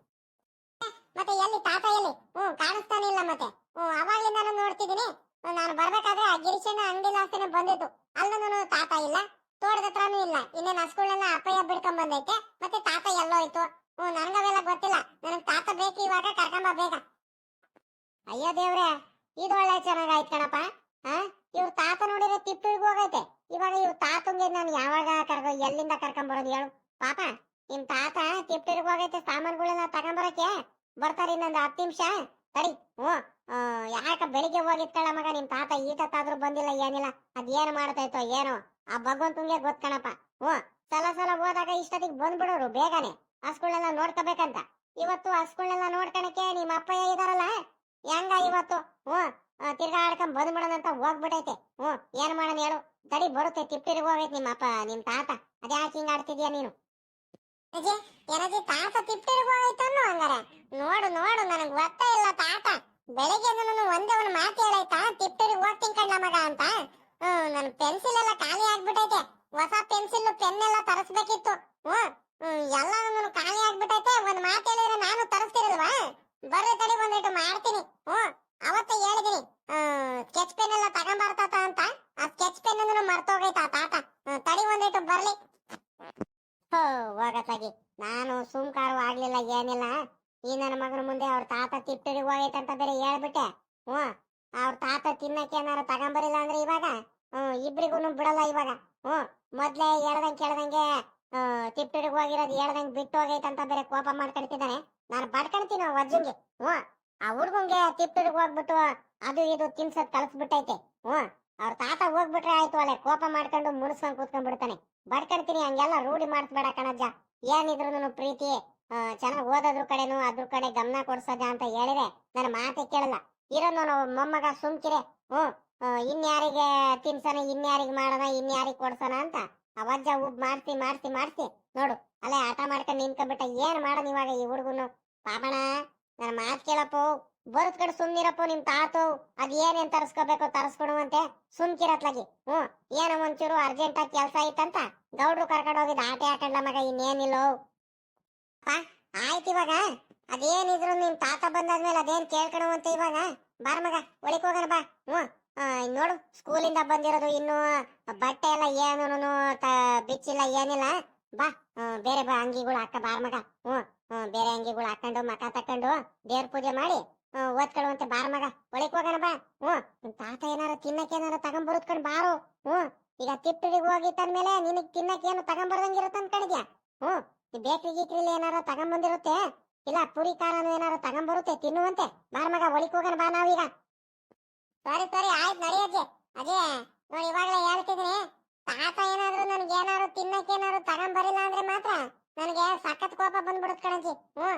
ಮತ್ತೆ ಎಲ್ಲಿ, ತಾತ ಎಲ್ಲಿ? ಹ್ಮ್, ಕಾಣಿಸ್ತಾನೆ ಇಲ್ಲ ಮತ್ತೆ. ಹ್ಮ್, ಅವಾಗ್ಲಿಂದ ನಾನು ನೋಡ್ತಿದ್ದೀನಿ. ನಾನು ಬರ್ಬೇಕಾದ್ರೆ ಆ ಗಿರಿಶನ ಅಂಗಡಿ ಲಾಸ್ತಿನ ಬಂದಿತ್ತು ಅಲ್ಲೂ ತಾತ ಇಲ್ಲ, ತೋಟದ ಹತ್ರನೂ ಇಲ್ಲ. ಇನ್ನೇನು ಹಸ್ಗಳೆಲ್ಲ ಅಪ್ಪಯ್ಯ ಬಿಡ್ಕೊಂಡ್ ಬಂದೈತೆ ಮತ್ತೆ ತಾತ ಎಲ್ಲೋಯ್ತು. ಹ್ಮ್, ನನ್ಗವೆಲ್ಲ ಗೊತ್ತಿಲ್ಲ. ನನಗ್ ತಾತ ಬೇಕು ಇವಾಗ, ಕರ್ಕೊಂಬ ಬೇಗ. ಅಯ್ಯೋ ದೇವ್ರೆ, ಇದು ಒಳ್ಳೆ ಚೆನ್ನಾಗಾಯ್ತು ಕಣಪ್ಪ. ಹಾ ಇವ್ರ ತಾತ ನೋಡಿದ್ರೆ ತಿಪ್ಪಿಗೆ ಹೋಗೈತೆ. ಇವಾಗ ಇವ್ರ ತಾತಂಗೆ ನಾನು ಯಾವಾಗ ಕರ್ಕೊ, ಎಲ್ಲಿಂದ ಕರ್ಕೊಂಬರೋದು ಹೇಳು. ಪಾಪ ನಿಮ್ ತಾತ ತಿಪ್ಟಿರ್ಗ ಹೋಗೈತೆ ಸಾಮಾನುಗಳನ್ನ ತಗೊಂಬರಕ್ಕೆ ಬರ್ತಾರೆ ಇನ್ನೊಂದು ಹತ್ತು ನಿಮಿಷ. ತಡಿ ಓ ಯಾಕ ಬೆಳಿಗ್ಗೆ ಹೋಗಿತ್ಕಳ ಮಗ ನಿಮ್ ತಾತ ಈಟತ್ತಾದ್ರೂ ಬಂದಿಲ್ಲ ಏನಿಲ್ಲ. ಅದೇನು ಮಾಡ್ತೈತೋ ಏನೋ. ಆ ಭಗವಂತಂಗೆ ಗೊತ್ತಣಪ್ಪ ಓ ಸಲ ಸಲ ಹೋದಾಗ ಇಷ್ಟೊತ್ತಿಗೆ ಬಂದ್ಬಿಡೋರು ಬೇಗನೆ. ಹಸ್ಗಳನ್ನೆಲ್ಲ ನೋಡ್ಕೋಬೇಕಂತ. ಇವತ್ತು ಹಸ್ಗಳನ್ನೆಲ್ಲ ನೋಡ್ಕಣಕ್ಕೆ ನಿಮ್ಮ ಅಪ್ಪಯ್ಯ ಇದಾರಲ್ಲ? ಹೆಂಗ ಇವತ್ತು? ಆ, ತಿರ್ಗಾ ಆಡ್ಕೊಂಡ್ ಬಂದ್ಬಿಡೋಣ ಅಂತ ಹೋಗ್ಬಿಟ್ಟೈತೆ ಏನ್ ಮಾಡೋಣ ಹೇಳು. ತಡಿ ಬರುತ್ತೆ ತಿಪ್ಪಿರಿಗೆ ಹೋಗೈತೆ ನಿಮ್ಮ ಅಪ್ಪ ನಿಮ್ ತಾತ. ಅದ್ಯಾಕೆ ಹಿಂಗ್ ಆಡ್ತಿದ್ಯಾ ನೀನು? ಏನಜಿ ತಾತ ತಿಪ್ಪಿರಿಗೆ ಹೋಗೈತೆ ಅನ್ನೋ ಹಂಗಾರೆ. ನೋಡು ನೋಡು, ನನಗ್ ಗೊತ್ತೇ ಇಲ್ಲ ತಾತ. ಬೆಳಗ್ಗೆ ನಾನು ಒಂದೇ ಒಂದು ಮಾತು ಹೇಳಾಯ್ತಾ? ತಿಪ್ಪಿರಿಗೆ ಹೋಗ್ತೀನಿ ಕಣ್ಣ ಮಗ ಅಂತ. ಹ್ಮ್ ನನ್ ಪೆನ್ಸಿಲ್ ಎಲ್ಲ ಖಾಲಿ ಆಗ್ಬಿಟ್ಟೈತೆ ಹೊಸ ಪೆನ್ಸಿಲ್ ಪೆನ್ ಎಲ್ಲ ತರಿಸ್ಬೇಕಿತ್ತು. ಹ್ಮ್ ಎಲ್ಲ ಖಾಲಿ ಆಗ್ಬಿಟ್ಟೈತೆ ಒಂದ್ ಮಾತು ಹೇಳಿದ್ರೆ ನಾನು ತರಿಸ್ತಿರಲ್ವಾ? ಬರ್ರಿ ತಡಿ ಒಂದಿಟ್ಟು ಮಾಡ್ತೀನಿ. ಹ್ಮ್ ಅವತ್ತೇ ಹೇಳಿದಿನಿ. ಸ್ಕೆಚ್ ಪೆನ್ ಎಲ್ಲ ತಗೊಂಬರ್ತಾತ ಅಂತ. ಆ ಸ್ಕೆಚ್ ಪೆನ್ ಅನ್ನು ಮರ್ತೋಗೈತ ತಾತ? ತಡಿ ಒಂದಿಟ್ಟು ಬರ್ಲಿ. ಹೋ, ಹೋಗತ್ತಾಗಿ. ನಾನು ಸುಮ್ಕಾರು ಆಗ್ಲಿಲ್ಲ, ಏನಿಲ್ಲ. ಈ ನನ್ನ ಮಗನ ಮುಂದೆ ಅವ್ರ ತಾತ ತಿಪ್ಪರಿ ಹೋಗೈತೆ ಅಂತ ಬೇರೆ ಹೇಳ್ಬಿಟ್ಟೆ. ಹ್ಮ್ ಅವ್ರ ತಾತ ತಿನ್ನಕ್ಕೆ ಏನಾರು ತಗೊಂಬರಿಲ್ಲ ಅಂದ್ರೆ ಇವಾಗ? ಹ್ಮ್ ಇಬ್ರಿಗೂ ಬಿಡಲ್ಲ ಇವಾಗ? ಹ್ಮ್ ಮೊದ್ಲೇ ಹೇಳ್ದಂಗೆ ಕೇಳ್ದಂಗೆ ತಿಪ್ಪರಿಗೆ ಹೋಗಿರೋದು ಹೇಳ್ದಂಗೆ ಬಿಟ್ಟು ಅಂತ ಬೇರೆ ಕೋಪ ಮಾಡ್ಕೊಳ್ತಿದ್ದಾನೆ. ನಾನು ಬಡ್ಕೊಳ್ತೀನಿ ಅಜ್ಜಂಗೆ ಹ್ಮ್ ಆ ಹುಡ್ಗಂಗೆ ತಿಪ್ಪರಿಗೆ ಹೋಗ್ಬಿಟ್ಟು ಅದು ಇದು ತಿನ್ಸದ್ ಕಳ್ಸ್ಬಿಟ್ಟೈತೆ. ಹ್ಮ್ ಅವ್ರ ತಾತ ಹೋಗ್ಬಿಟ್ರೆ ಆಯ್ತು ಅಲ್ಲೇ ಕೋಪ ಮಾಡ್ಕೊಂಡು ಮುನ್ಸ್ಕೊಂಡ್ ಕೂತ್ಕೊಂಡ್ಬಿಡ್ತಾನೆ. ಬಡ್ಕೊಳ್ತೀನಿ ಹಂಗೆಲ್ಲ ರೂಢಿ ಮಾಡ್ತಬೇಡ ಕಣಜ್ಜ. ಏನಿದ್ರು ಪ್ರೀತಿ ಚೆನ್ನಾಗಿ ಓದೋದ್ರ ಕಡೆನು ಅದ್ರ ಕಡೆ ಗಮನ ಕೊಡ್ಸೋದ ಅಂತ ಹೇಳಿದೆ. ನನ್ನ ಮಾತೆ ಕೇಳಲ್ಲ. ಇರೋ ಮೊಮ್ಮಗ ಸುಮ್ಕಿರೆ ಹ್ಮ್ ಇನ್ಯಾರಿಗೆ ತಿನ್ಸನ, ಇನ್ಯಾರಿಗೆ ಮಾಡೋಣ ಇನ್ಯಾರಿಗೆ ಕೊಡ್ಸೋಣ ಅಂತ. ಅವಜ್ಜ ಉಬ್ ಮಾಡ್ತಿ ಮಾಡ್ತಿ ಮಾಡ್ತಿ ನೋಡು, ಅಲ್ಲೇ ಆಟ ಮಾಡ್ಕೊಂಡು ನಿಂತ್ಕೊಂಡ್ಬಿಟ್ಟ ಏನ್ ಮಾಡೋಣ ಇವಾಗ ಈ ಹುಡುಗನು. ಪಾಪಣ ನನ್ನ ಮಾತು ಕೇಳಪ್ಪೋ. ಬರುತ್ ಕಡೆ ಸುಮ್ನಿರಪ್ಪ, ನಿಮ್ ತಾತು. ಅದ್ ಏನೇನ್ ತರ್ಸ್ಕೋಬೇಕು ತರ್ಸ್ಕೊಡುವಂತೆ. ಸುಮ್ಕಿರತ್ಲಾಗಿ ಹ್ಮ್ ಏನೋ ಒಂಚೂರು ಅರ್ಜೆಂಟ್ ಆಗಿ ಕೆಲ್ಸ ಐತಂತ ಗೌಡ್ರು ಕರ್ಕೊಂಡು ಹೋಗಿದ್ ಆಟೆ ಆಟಂಡ ಮಗ, ಇನ್ನೇನಿಲ್ಲೋ. ಆಯ್ತು ಇವಾಗ. ಅದೇನಿದ್ರು ನಿಮ್ ತಾತ ಬಂದಾದ್ಮೇಲೆ ಅದೇನ್ ಕೇಳ್ಕೊಳುವಂತ ಇವಾಗ. ಬಾರ ಮಗ ಒಳಿಕ್ ಹೋಗೋಣ ಬಾ. ಹ್ಮ್ ನೋಡು, ಸ್ಕೂಲಿಂದ ಬಂದಿರೋದು ಇನ್ನು ಬಟ್ಟೆ ಎಲ್ಲ ಏನು ಬಿಚ್ಚಿಲ್ಲ, ಏನಿಲ್ಲ. ಬಾ ಬೇರೆ ಬಾ ಅಂಗಿಗಳು ಹಾಕ ಬಾರ್ ಮಗ. ಹ್ಮ್ ಬೇರೆ ಅಂಗಿಗಳು ಹಾಕೊಂಡು ಮಕ ತಕೊಂಡು ದೇವ್ರ ಪೂಜೆ ಮಾಡಿ ಓದ್ಕೊಳ್ಳುವಂತೆ ಬಾರ ಮಗ. ಒಳಕ್ ಬಾ. ಹ್ಞೂ. ನಿಮ್ ತಾತ ಏನಾರ ತಿನ್ನಕ್ ಏನಾರ ತಗೊಂಬರುತ್ಕೊಂಡು ಬಾರು. ಹ್ಮ್ ಈಗ ತಿಪ್ಪಡಿಗೆ ಹೋಗಿ ತಂದ್ಮೇಲೆ ನಿನಗ್ ತಿನ್ನಕ್ ಏನು ತಗೊಂಬರ್ದಂಗಿರುತ್ತೆ ಅನ್ಕೊಂಡಿದ್ಯಾ ಹ್ಞೂ. ಈ ಬೇಕ್ರಿ ಗೀಕ್ರಿಲಿ ಏನಾರ ತಗೊಂಬಂದಿರುತ್ತೆ? ಇಲ್ಲ ಪುರಿ ಖಾರನು ಏನಾರ ತಗೊಂಬರುತ್ತೆ ತಿನ್ನುವಂತೆ? ಬಾರ ಮಗ ಒಳಕ್ ಹೋಗೋಣ ಬಾ ನಾವೀಗ. ಸರಿ ಸರಿ. ಆಯ್ತು, ನಡಿ ಅಜ್ಜಿ. ಅದೇ ನೋಡಿ ಇವಾಗಲೇ ಹೇಳ್ತಿದ್ದೀನಿ. ತಾತ ಏನಾದ್ರು ನನ್ಗೆ ಏನಾದ್ರು ತಿನ್ನಕ್ಕೆ ಏನಾದ್ರು ತಗೊಂಬರಿಲ್ಲ ಅಂದ್ರೆ ಮಾತ್ರ ನನಗೆ ಸಖತ್ ಕೋಪ ಬಂದ್ಬಿಡುತ್ತೆ ಕಣಜ್ಜಿ. ಹ್ಞೂ.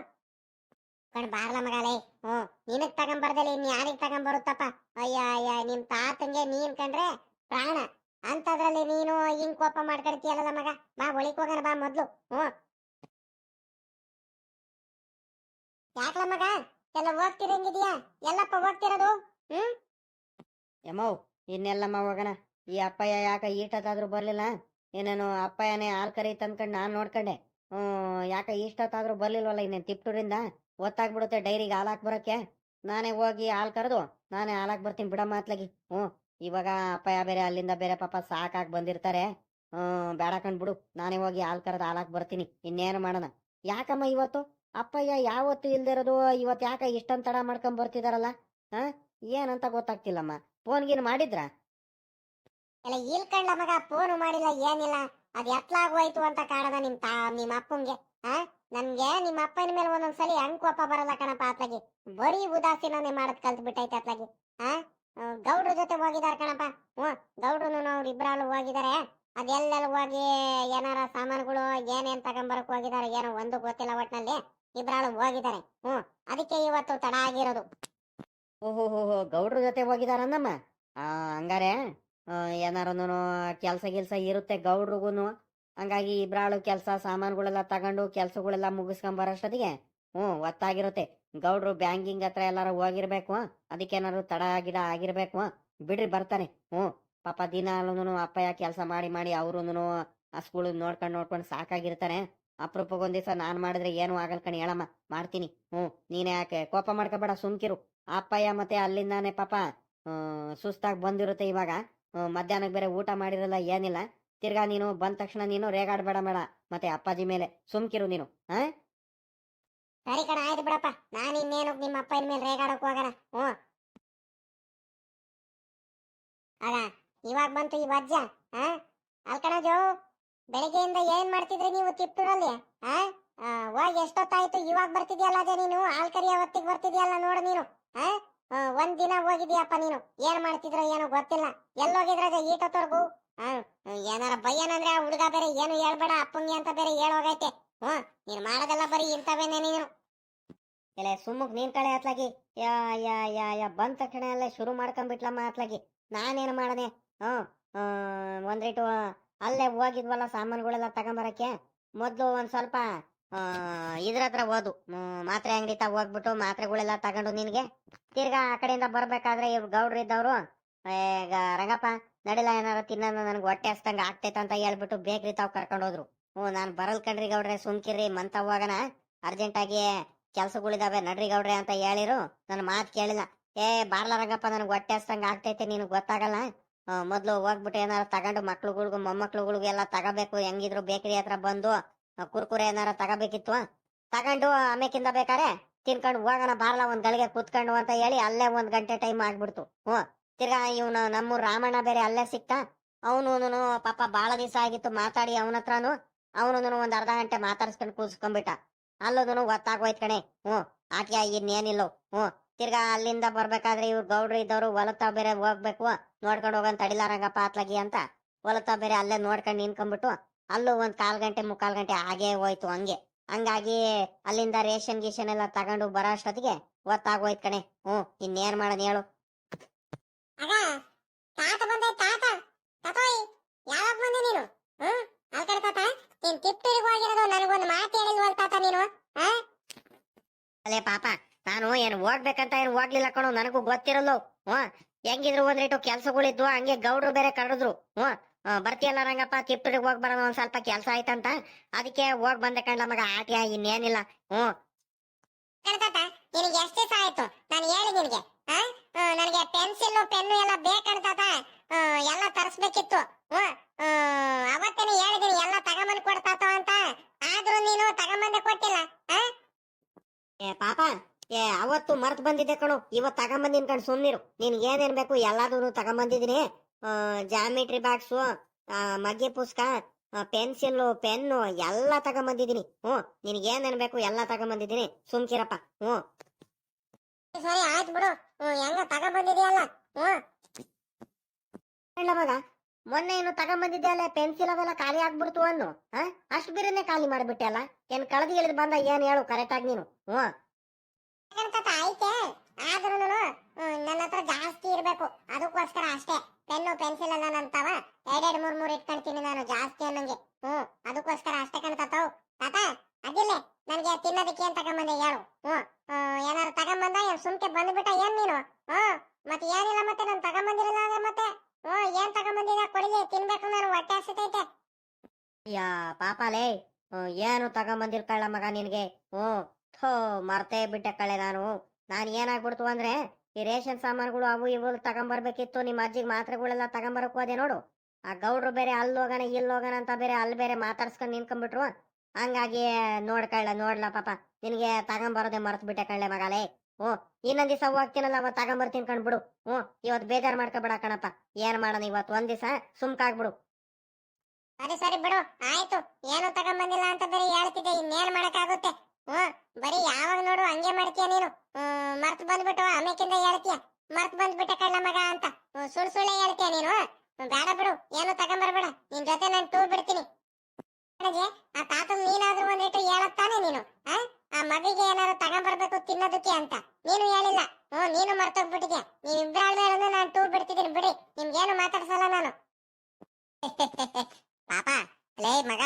ಕಣ್ ಬಾರ್ಲ ಮಗಾಲೇ ಹ್ಞೂ, ನಿನಗ್ ತಗೊಂಬರ್ದಲ್ಲಿ ಇನ್ ಯಾರಿಗ್ ತಗೊಂಬರುತ್ತಪ್ಪ? ಅಯ್ಯ ಅಯ್ಯ ನಿಮ್ ತಾತಂಗೆ ನೀನ್ ಕಂಡ್ರೆ ಪ್ರಾಣ. ಅಂತದ್ರಲ್ಲಿ ನೀನು ಹಿಂಗ್ ಕೋಪ ಮಾಡ್ಕೊಳ್ತೀಯಲ್ಲ ಮಗ? ಬಾ ಒಳಿಕ್ ಹೋಗೋಣ, ಬಾ ಮೊದ್ಲು. ಹ್ಮ್ ಯಾಕಲ ಮಗ? ಎಲ್ಲ ಹೋಗ್ತಿರಂಗಿದ್ಯಾ? ಎಲ್ಲಪ್ಪ ಹೋಗ್ತಿರೋದು? ಹ್ಮ್ ಯಮೌ ಇನ್ನೆಲ್ಲಮ್ಮ ಹೋಗಣ? ಈ ಅಪ್ಪಯ್ಯ ಯಾಕ ಈಟತ್ತಾದ್ರೂ ಬರ್ಲಿಲ್ಲ? ಏನೇನು ಅಪ್ಪಯ್ಯನೇ ಹಾಲ್ ಕರಿ ತಂದ್ಕೊಂಡು ನಾನು ನೋಡ್ಕೊಂಡೆ. ಹ್ಮ್ ಯಾಕ ಇಷ್ಟೊತ್ತಾದ್ರೂ ಬರ್ಲಿಲ್ವಲ್ಲ ಇನ್ನೇನು ತಿಪ್ಟೂರಿಂದ? ಗೊತ್ತಾಗ್ಬಿಡುತ್ತೆ ಡೈರಿಗೆ ಹಾಲಾಕ್ ಬರಕ್ಕೆ. ನಾನೇ ಹೋಗಿ ಹಾಲ್ ಕರೆದು ನಾನೇ ಹಾಲ್ ಹಾಕ್ ಬರ್ತೀನಿ ಬಿಡಮ್ಮ ಅತ್ಲಾಗಿ. ಹ್ಞೂ, ಇವಾಗ ಅಪ್ಪಯ್ಯ ಬೇರೆ ಅಲ್ಲಿಂದ ಬೇರೆ ಪಾಪ ಸಾಕಾಗಿ ಬಂದಿರ್ತಾರೆ. ಹ್ಮ್ ಬೇಡ ಬಿಡು ನಾನೇ ಹೋಗಿ ಹಾಲು ಕರೆದು ಹಾಲಾಕ್ ಬರ್ತೀನಿ. ಇನ್ನೇನು ಮಾಡೋಣ. ಯಾಕಮ್ಮ ಇವತ್ತು? ಅಪ್ಪಯ್ಯ ಯಾವತ್ತು ಇಲ್ದಿರೋದು, ಇವತ್ತು ಯಾಕ ಇಷ್ಟೊಂದು ತಡ ಮಾಡ್ಕೊಂಡ್ ಬರ್ತಿದಾರಲ್ಲ? ಹಾ, ಏನಂತ ಗೊತ್ತಾಗ್ತಿಲ್ಲಮ್ಮ. ಫೋನ್ ಗೀನ್ ಮಾಡಿದ್ರ? ಎಲ್ಲ ಇಲ್ಕಂಡ್ಲ ಮಗ, ಫೋನು ಮಾಡಿಲ್ಲ, ಏನಿಲ್ಲ. ಅದ್ ಎತ್ಲಾಗೋಯ್ತು ಅಂತ ಕಾಡದ ನಿಮ್ ತಾ, ನಿಮ್ ಅಪ್ಪಂಗೆ. ಆ ನನ್ಗೆ ನಿಮ್ಮ ಅಪ್ಪನ ಮೇಲೆ ಒಂದೊಂದ್ಸಲಿ ಹಂಗ್ ಕೋಪ ಬರಲ್ಲ ಕಣಪ್ಪ ಅತ್ಲಾಗಿ. ಬರೀ ಉದಾಸೀನೇ ಮಾಡದ್ ಕಲ್ತ್ ಬಿಟ್ಟೈತೆ ಅತ್ಲಾಗಿ. ಆ? ಗೌಡ್ರ ಜೊತೆ ಹೋಗಿದಾರ ಕಣಪ್ಪ. ಹ್ಮ್ ಗೌಡ್ರು ಅವ್ರ ಇಬ್ರಾಳು ಹೋಗಿದಾರೆ. ಅದೆಲ್ಲೆಲ್ಲ ಹೋಗಿ ಏನಾರ ಸಾಮಾನುಗಳು ಏನೇನ್ ತಗೊಂಬರಕ್ ಹೋಗಿದಾರೆ ಏನೋ ಒಂದು ಗೊತ್ತಿಲ್ಲ ಒಟ್ನಲ್ಲಿ ಇಬ್ರಾಳು ಹೋಗಿದಾರೆ. ಹ್ಮ್ ಅದಕ್ಕೆ ಇವತ್ತು ತಡ ಆಗಿರೋದು. ಓಹೋ ಹೋ ಗೌಡ್ರ ಜೊತೆ ಹೋಗಿದಾರನ್ನಮ್ಮ ಹಂಗಾರೆ ಏನಾರ ಕೆಲಸ ಗಿಲ್ಸ ಇರುತ್ತೆ ಗೌಡ್ರಿಗೂನು. ಹಂಗಾಗಿ ಇಬ್ರಾಳು ಕೆಲಸ, ಸಾಮಾನುಗಳೆಲ್ಲ ತಗೊಂಡು ಕೆಲಸಗಳೆಲ್ಲ ಮುಗಿಸ್ಕೊಂಬರೋಷ್ಟೊತ್ತಿಗೆ, ಹ್ಞೂ, ಒತ್ತಾಗಿರುತ್ತೆ. ಗೌಡ್ರು ಬ್ಯಾಂಕಿಂಗ್ ಹತ್ರ ಎಲ್ಲಾರು ಹೋಗಿರ್ಬೇಕು ಅದಕ್ಕೇನಾದ್ರು ತಡ, ಗಿಡ ಆಗಿರ್ಬೇಕು ಬಿಡ್ರಿ ಬರ್ತಾನೆ, ಹ್ಞೂ, ಪಾಪ ದಿನಾಲೂ ಅಪ್ಪಯ್ಯ ಕೆಲಸ ಮಾಡಿ ಮಾಡಿ ಅವ್ರು ಆ ಸ್ಕೂಲ್ ನೋಡ್ಕೊಂಡು ನೋಡ್ಕೊಂಡು ಸಾಕಾಗಿರ್ತಾನೆ. ಅಪರೂಪಕ್ಕೆ ಒಂದ್ ದಿವಸ ನಾನು ಮಾಡಿದ್ರೆ ಏನು ಆಗಲ್ ಕಣಿ, ಹೇಳಮ್ಮ, ಮಾಡ್ತೀನಿ, ಹ್ಞೂ, ನೀನೇ ಯಾಕೆ ಕೋಪ ಮಾಡ್ಕೋಬೇಡ, ಸುಮ್ಕಿರು. ಅಪ್ಪಯ್ಯ ಮತ್ತೆ ಅಲ್ಲಿಂದಾನೆ ಪಾಪ ಸುಸ್ತಾಗಿ ಬಂದಿರುತ್ತೆ ಇವಾಗ ಮಧ್ಯಾಹ್ನಕ್ಕೆ ಬೇರೆ ಊಟ ಮಾಡಿರಲ್ಲ, ಏನಿಲ್ಲ. ತಿರ್ಗಾ ನೀನು ಬಂದ ತಕ್ಷಣ ನೀನು ರೇಗಾಡ್ಬೇಡ ಬೇಡ ಮತ್ತೆ ಅಪ್ಪಾಜಿ ಮೇಲೆ ಸುಮ್ಕಿರು ನೀನು ಹಾ ಸರಿ ಕಣ ಆಯ್ತು ಬಿಡಪ್ಪ. ನಾನು ಇನ್ನೇನು ನಿಮ್ಮ ಅಪ್ಪನ ಮೇಲೆ ರೇಗಾಡಕ್ ಹ್ಞೂ. ಅದ ಇವಾಗ ಬಂತು ಈ ವಜ್ಜ ಹಾ ಜೋ ಬೆಳಿಗ್ಗೆಯಿಂದ ಏನ್ ಮಾಡ್ತಿದ್ರಿ ನೀವು ತಿಪ್ಟೂರಲ್ಲಿ ಆ? ಆ, ಹೋಗಿ ಎಷ್ಟೊತ್ತಾಯ್ತು ಇವಾಗ ಬರ್ತಿದ್ಯಲ್ಲ ಅದೇ ನೀನು? ಆಲ್ಕರಿ ಹೊತ್ತಿಗೆ ಬರ್ತಿದ್ಯಲ್ಲ ನೋಡು ನೀನು ಆ, ಒಂದ್ ದಿನ ಹೋಗಿದ್ಯಪ್ಪ ನೀನು. ಏನ್ ಮಾಡ್ತಿದ್ರ ಏನೋ ಗೊತ್ತಿಲ್ಲ. ಎಲ್ಲೋಗಿದ್ರಾಗ ಈಟೊತ್ತವರೆಗೂ ಏನಾರ ಬಯ್ಯನಂದ್ರೆ ಆ ಹುಡುಗ ಬೇರೆ ಏನು ಹೇಳ್ಬೇಡ, ಅಪ್ಪಂಗೆ ಅಂತ ಬೇರೆ ಹೇಳೋಗೈತೆ ಹ್ಮ್ ನೀನ್ ಮಾಡೋದೆಲ್ಲ ಬರೀ ಇಂಥವೇನೆ ನೀನು. ಇಲ್ಲ ಸುಮ್ಮಕ್ ನೀನ್ ಕಳೆ ಹತ್ಲಾಗಿ ಯಾ ಯಾ ಯಾ ಯಾ, ಬಂದ ತಕ್ಷಣ ಎಲ್ಲ ಶುರು ಮಾಡ್ಕೊಂಡ್ಬಿಟ್ಲಮ್ಮ ಅತ್ಲಾಗಿ. ನಾನೇನು ಮಾಡನೆ? ಹ್ಮ್ ಒಂದ್ರಿಟ್ಟು ಒಂದ್ ರೇಟು ಅಲ್ಲೇ ಹೋಗಿದ್ವಲ್ಲ ಸಾಮಾನುಗಳೆಲ್ಲ ತಗೊಂಬರಕ್ಕೆ? ಮೊದ್ಲು ಒಂದ್ ಸ್ವಲ್ಪ ಇದ್ರ ಹತ್ರ ಹೋದು. ಮಾತ್ರೆ ಅಂಗಡಿ ತ ಹೋಗ್ಬಿಟ್ಟು ಮಾತ್ರೆಗಳೆಲ್ಲ ತಗೊಂಡು ನಿನ್ಗೆ. ತಿರ್ಗಾ ಆ ಕಡೆಯಿಂದ ಬರ್ಬೇಕಾದ್ರೆ ಇವ್ರು ಗೌಡ್ರು ಇದ್ದವ್ರು ಈಗ ರಂಗಪ್ಪ ನಡಿಲ್ಲ ಏನಾರ ತಿನ್ನೋದು ನನಗೆ ಹೊಟ್ಟೆ ಹಸ್ತಂಗ ಆಗ್ತೈತೆ ಅಂತ ಹೇಳ್ಬಿಟ್ಟು ಬೇಕ್ರಿ ತಾವು ಕರ್ಕೊಂಡು ಹೋದ್ರು. ಹ್ಞೂ, ನಾನು ಬರಲ್ ಕಣ್ರಿ ಗೌಡ್ರೆ ಸುಮ್ಕಿರಿ ಮಂತ ಹೋಗೋಣ ಅರ್ಜೆಂಟ್ ಆಗಿ ಕೆಲ್ಸಗಳಿದಾವೆ ನಡ್ರಿ ಗೌಡ್ರೆ ಅಂತ ಹೇಳಿರು. ನನ್ನ ಮಾತು ಕೇಳಿಲ್ಲ. ಏ ಬಾರ್ಲ ರಂಗಪ್ಪ ನನಗೆ ಹೊಟ್ಟೆ ಹಸ್ತಂಗ ಆಗ್ತೈತೆ, ನಿನಗೆ ಗೊತ್ತಾಗಲ್ಲ? ಮೊದಲು ಹೋಗ್ಬಿಟ್ಟು ಏನಾರ ತಗೊಂಡು ಮಕ್ಳುಗಳ್ಗು, ಮೊಮ್ಮಕ್ಳುಗಳ್ಗು ಎಲ್ಲ ತಗೋಬೇಕು, ಹೆಂಗಿದ್ರು ಬೇಕರಿ ಹತ್ರ ಬಂದು ಕುರ್ಕುರೆ ಏನಾರ ತಗೋಬೇಕಿತ್ತು? ತಗೊಂಡು ಆಮೇಕಿಂದ ಬೇಕಾರೆ ತಿನ್ಕೊಂಡು ಹೋಗೋಣ, ಬಾರ್ಲ ಒಂದ್ ಗಳಿಗೆ ಕೂತ್ಕೊಂಡು ಅಂತ ಹೇಳಿ ಅಲ್ಲೇ ಒಂದ್ ಗಂಟೆ ಟೈಮ್ ಆಗ್ಬಿಡ್ತು. ಹ್ಞೂ ತಿರ್ಗಾ ಇವನು ನಮ್ಮ ರಾಮಣ್ಣ ಬೇರೆ ಅಲ್ಲೇ ಸಿಕ್ತ ಅವನು ಪಾಪ ಬಹಳ ದಿವಸ ಆಗಿತ್ತು ಮಾತಾಡಿ ಅವನ ಹತ್ರನು ಅವನು ಒಂದ್ ಅರ್ಧ ಗಂಟೆ ಮಾತಾಡ್ಸ್ಕೊಂಡು ಕೂಸ್ಕೊಂಡ್ಬಿಟ್ಟ ಅಲ್ಲೋದನು ಗೊತ್ತಾಗೋಯ್ತು ಕಣೆ, ಹ್ಞೂ ಆಕೆ ಇನ್ನೇನಿಲ್ಲೋ, ಹ್ಞೂ, ತಿರ್ಗಾ ಅಲ್ಲಿಂದ ಬರ್ಬೇಕಾದ್ರೆ ಇವ್ರು ಗೌಡ್ರು ಇದ್ದವ್ರು ಹೊಲತ ಬೇರೆ ಹೋಗ್ಬೇಕು, ನೋಡ್ಕೊಂಡು ಹೋಗಂತ ತಡಿಲಾರಂಗಪ್ಪ ಆತ್ಲಗಿ ಅಂತ ಹೊಲತ ಬೇರೆ ಅಲ್ಲೇ ನೋಡ್ಕೊಂಡು ನಿನ್ಕೊಂಡ್ಬಿಟ್ಟು ಅಲ್ಲೂ ಒಂದ್ ಕಾಲ್ ಗಂಟೆ, ಮುಕ್ಕಾಲ್ ಗಂಟೆ ಹಾಗೆ ಹೋಯ್ತು ಹಂಗೆ. ಹಂಗಾಗಿ ಅಲ್ಲಿಂದ ರೇಷನ್ ಗೀಷನ್ ಎಲ್ಲ ತಗೊಂಡು ಬರೋ ಅಷ್ಟೊತ್ತಿಗೆ ಗೊತ್ತಾಗೋಯ್ತು ಕಣೆ, ಹ್ಞೂ, ಇನ್ನೇನ್ ಮಾಡೋದು ಹೇಳು. ಆಗ ತಾತ ಬಂದೆ ತಾತ. ತಾತೋಯ್ ಯಾವಾಗ ಬಂದೆ ನೀನು? ಹ್ಮ್? ಅಲ್ಕಡೆ ತಾತ ನೀನ್ ತಿಪ್ಟೂರಿಗೆ ಹೋಗಿರೋದು ನನಗೊಂದು ಮಾತು ಹೇಳಿಲ್ವಲ್ ತಾತ ನೀನು ಅಲ್ಲೇ ಪಾಪ ನಾನು ಏನು ಹೋಗ್ಬೇಕಂತ ಏನು ಹೋಗ್ಲಿಲ್ಲ ಕಣೋ ನನಗೂ ಗೊತ್ತಿರಲ್ಲ ಹ್ಮ್? ಹೆಂಗಿದ್ರು ಒಂದ್ ರೇಟು ಕೆಲ್ಸಗಳಿದ್ವು ಹಂಗೆ ಗೌಡ್ರು ಬೇರೆ ಕರೆದ್ರು ಹ್ಮ್? ಬರ್ತೀಯಲ್ಲ ರಂಗಪ್ಪ ತಿಪ್ಟೂರಿಗೆ ಹೋಗಿ ಬರೋಣ ಒಂದ್ ಸ್ವಲ್ಪ ಕೆಲ್ಸ ಆಯ್ತಂತ? ಅದಕ್ಕೆ ಹೋಗ್ ಬಂದೆ ಕಣ್ಲ ಮಗ ಆಟ್ಯ ಇನ್ನೇನಿಲ್ಲ ಹ್ಮ್? ಕಣ್ತಾತ ನಿನಗೆ ಎಷ್ಟು ದಿವಸ ಆಯ್ತು? ನಾನು ಹೇಳಿ ನಿನಗೆ. ನನಗೆ ಪೆನ್ಸಿಲ್, ಪೆನ್ನು ಎಲ್ಲ ಬೇಕಣ್ತಾತ ಎಲ್ಲ ತರಿಸ್ಬೇಕಿತ್ತು. ಅವತ್ತೇನೆ ಹೇಳಿದೀನಿ, ಎಲ್ಲ ತಗೊಂಬಂದ್ ಕೊಡ್ತಾತ ಅಂತ. ಆದ್ರೂ ನೀನು ತಗೊಂಬಂದೆ ಕೊಟ್ಟಿಲ್ಲ? ಏ, ಪಾಪ, ಏ, ಅವತ್ತು ಮರ್ತ್ ಬಂದಿದ್ದೆ ಕಣು. ಇವತ್ತು ತಗೊಂಬಂದಿನ್ ಕಣ್ ಸುಮ್ನಿರು. ನೀನ್ ಏನೇನ್ ಬೇಕು ಎಲ್ಲಾದೂನು ತಗೊಂಬಂದಿದ್ದೀನಿ ಜಾಮಿಟ್ರಿ ಬಾಕ್ಸು ಮಗ್ಗಿ ಪುಸ್ತಕ ಪೆನ್ಸಿಲ್, ಪೆನ್ನು ಎಲ್ಲ ತಗೊಂಬಂದಿದ್ದೀನಿ ಹ್ಞೂ ನಿನ್ಗೆ ಬೇಕು ಎಲ್ಲ ತಗೊಂಬಂದಿದ್ದೀನಿ ಸುಮ್ಕಿರಪ್ಪ. ಹ್ಞೂ ಸರಿ, ಆಯ್ತು ಬಿಡು. ಹೆಂಗ ಹೇಳ ಮಗ ಮೊನ್ನೆ ಏನು ತಗೊಂಬಂದಿದ್ದೆ ಅಲ್ಲ ಪೆನ್ಸಿಲ್ ಅವೆಲ್ಲ ಖಾಲಿ ಆಗ್ಬಿಡ್ತು ಅನ್ನು ಅಷ್ಟು ಬೇರೆನೆ ಖಾಲಿ ಮಾಡಿಬಿಟ್ಟೆ ಅಲ್ಲ ಏನ್ ಕಳೆದು ಇಳಿದು ಬಂದ ಏನ್ ಹೇಳು ಕರೆಕ್ಟ್ ಆಗಿ ನೀನು. ಹ್ಞೂ ಐತೆ ಆದ್ರೂ ನನ್ನ ಹತ್ರ ಜಾಸ್ತಿ ಇರಬೇಕು. ಅದಕ್ಕೋಸ್ಕರ ಅಷ್ಟೇ. ಪೆನ್ನು ಪೆನ್ಸಿಲ್ ಎಲ್ಲ ನಂತಾವ. ಎರಡೆರಡು, ಮೂರ್ ಮೂರ್ ಇಟ್ಕೊಂತೀನಿ ನಾನು ಜಾಸ್ತಿ ಅನ್ನಂಗೆ. ಹ್ಮ್, ಅದಕ್ಕೋಸ್ಕರ ಅಷ್ಟೇ ಕಣ್ತಾವ್ ತಾತ ಅದಿಲ್ಲ ನನ್ಗೆ ತಿನ್ನೋದಕ್ಕೆ ಏನ್ ತಗೊಂಬಂದೆ ಹೇಳು ಹ್ಮ್ ಏನಾರು ತಗೊಂಬಂದ ಏನ್ ಸುಮ್ಕೆ ಬಂದ್ಬಿಟ್ಟ ಏನ್ ನೀನು? ಹ್ಮ್ ಮತ್ತೆ ಏನಿಲ್ಲ ಮತ್ತೆ, ನಾನು ತಗೊಂಬಂದಿರಲ್ಲ ಅಂದ್ರೆ ಮತ್ತೆ? ಹ್ಞೂ ಏನ್ ತಗೊಂಬಂದಿದ ಕೊಡಿಗೆ ತಿನ್ಬೇಕು ನಾನು, ಹೊಟ್ಟೆ ಹಸಿತೈತೆ. ಯಾ, ಪಾಪಾಲೇ ಲೇ ಏನು ಕಳ್ಳ ಮಗ ನಿನ್ಗೆ? ಹ್ಞೂ ಥೋ, ಮರ್ತೇ ಬಿಟ್ಟೆ ಕಳೆ ನಾನು. ನಾನು ಏನಾಗ್ಬಿಡ್ತು ಅಂದ್ರೆ, ಈ ರೇಷನ್ ಸಾಮಾನುಗಳು ಅವು ಇವು ತಗೊಂಬರ್ಬೇಕಿತ್ತು, ನಿಮ್ಮ ಅಜ್ಜಿಗೆ ಮಾತ್ರೆಗಳೆಲ್ಲ ತಗೊಂಬರಕ್ ಹೋದೆ ನೋಡು. ಆ ಗೌಡ್ರು ಬೇರೆ ಅಲ್ಲಿ ಹೋಗೋಣ, ಇಲ್ಲಿ ಹೋಗೋಣ ಅಂತ ಬೇರೆ, ಅಲ್ಲಿ ಬೇರೆ ಮಾತಾಡ್ಸ್ಕೊಂಡು ನಿಂತ್ಕೊಂಡ್ಬಿಟ್ರು. ಹಂಗಾಗಿ ನೋಡ್ಕಳ್ಳ ನೋಡ್ಲ ಪಾಪ. ನಿನ್ಗೆ ತಗೊಂಬರೋದೆ ಮರ್ತ್ ಬಿಟ್ಟೆ ಕಳ್ಳೆ ಮಗಾಲೇ ಹ್ಞೂ. ಇನ್ನೊಂದ್ ದಿವಸ ಹೋಗ್ತೀನಲ್ಲ ಅವತ್ತು ತಗೊಂಬರ್ತೀನಿ ಕಣ್ಬಿಡು. ಹ್ಞೂ. ಇವತ್ತು ಬೇಜಾರ್ ಮಾಡ್ಕೊಬೇಡ ಕಣಪ್ಪ. ಏನ್ ಮಾಡೋಣ ಇವತ್ತು ಒಂದ್ ದಿವಸ ಸುಮ್ಕಾಗ್ಬಿಡು ಸರಿ ಸರಿ ಬಿಡು. ಆಯ್ತು. ಏನು ತಗೊಂಬಂದಿಲ್ಲ ಅಂತ ಬರೀ ಹೇಳ್ತಿದ್ದೆ. ಇನ್ನೇನ್ ಮಾಡಕ್ಕಾಗುತ್ತೆ? ಹ್ಮ್ ಬರೀ ಯಾವಾಗ ನೋಡು ಹಂಗೆ ಮಾಡ್ತೀಯ ನೀನು. ಮರ್ತ್ ಬಂದ್ಬಿಟ್ಟು ಆಮೇಕಿಂದ ಹೇಳ್ತೀಯ. ಮರ್ತ್ ಬಂದ್ಬಿಟ್ಟೆ ಕಳ್ಳ ಮಗ ಅಂತ. ಸುಳ್ ಸುಳ್ಳೆ ಹೇಳ್ತೀಯ ನೀನು? ಬೇಡ ಬಿಡು. ಏನು ತಗೊಂಬರ್ಬೇಡ ನಿನ್ ಜೊತೆ ನಾನು ಟೂರ್ ಬಿಡ್ತೀನಿ. ಅಣ್ಣಾಜಿ, ಆ ತಾತ ನೀನಾದ್ರೂ ಲೀಟರ್ ಹೇಳತ್ತಾನೆ ನೀನು ಆ? ಮಗಿಗೆ ಏನಾದ್ರು ತಗೊಂಡ್ಬರ್ಬೇಕು ತಿನ್ನೋದಕ್ಕೆ ಅಂತ. ನೀನು ಹೇಳಿಲ್ಲ. ಹ್ಮ್ ನೀನು ಮರ್ತೋಗ್ಬಿಟ್ಟಿದ್ಯಾ? ನೀವ್ ಇಬ್ಬರ ಮೇಲೆ ನಾನು ಟೂರ್ ಬಿಡ್ತಿದ್ದೀನಿ ಬಿಡಿ. ನಿಮ್ಗೇನು ಮಾತಾಡ್ಸಲ್ಲ ನಾನು. ಪಾಪ ಲೇ ಮಗ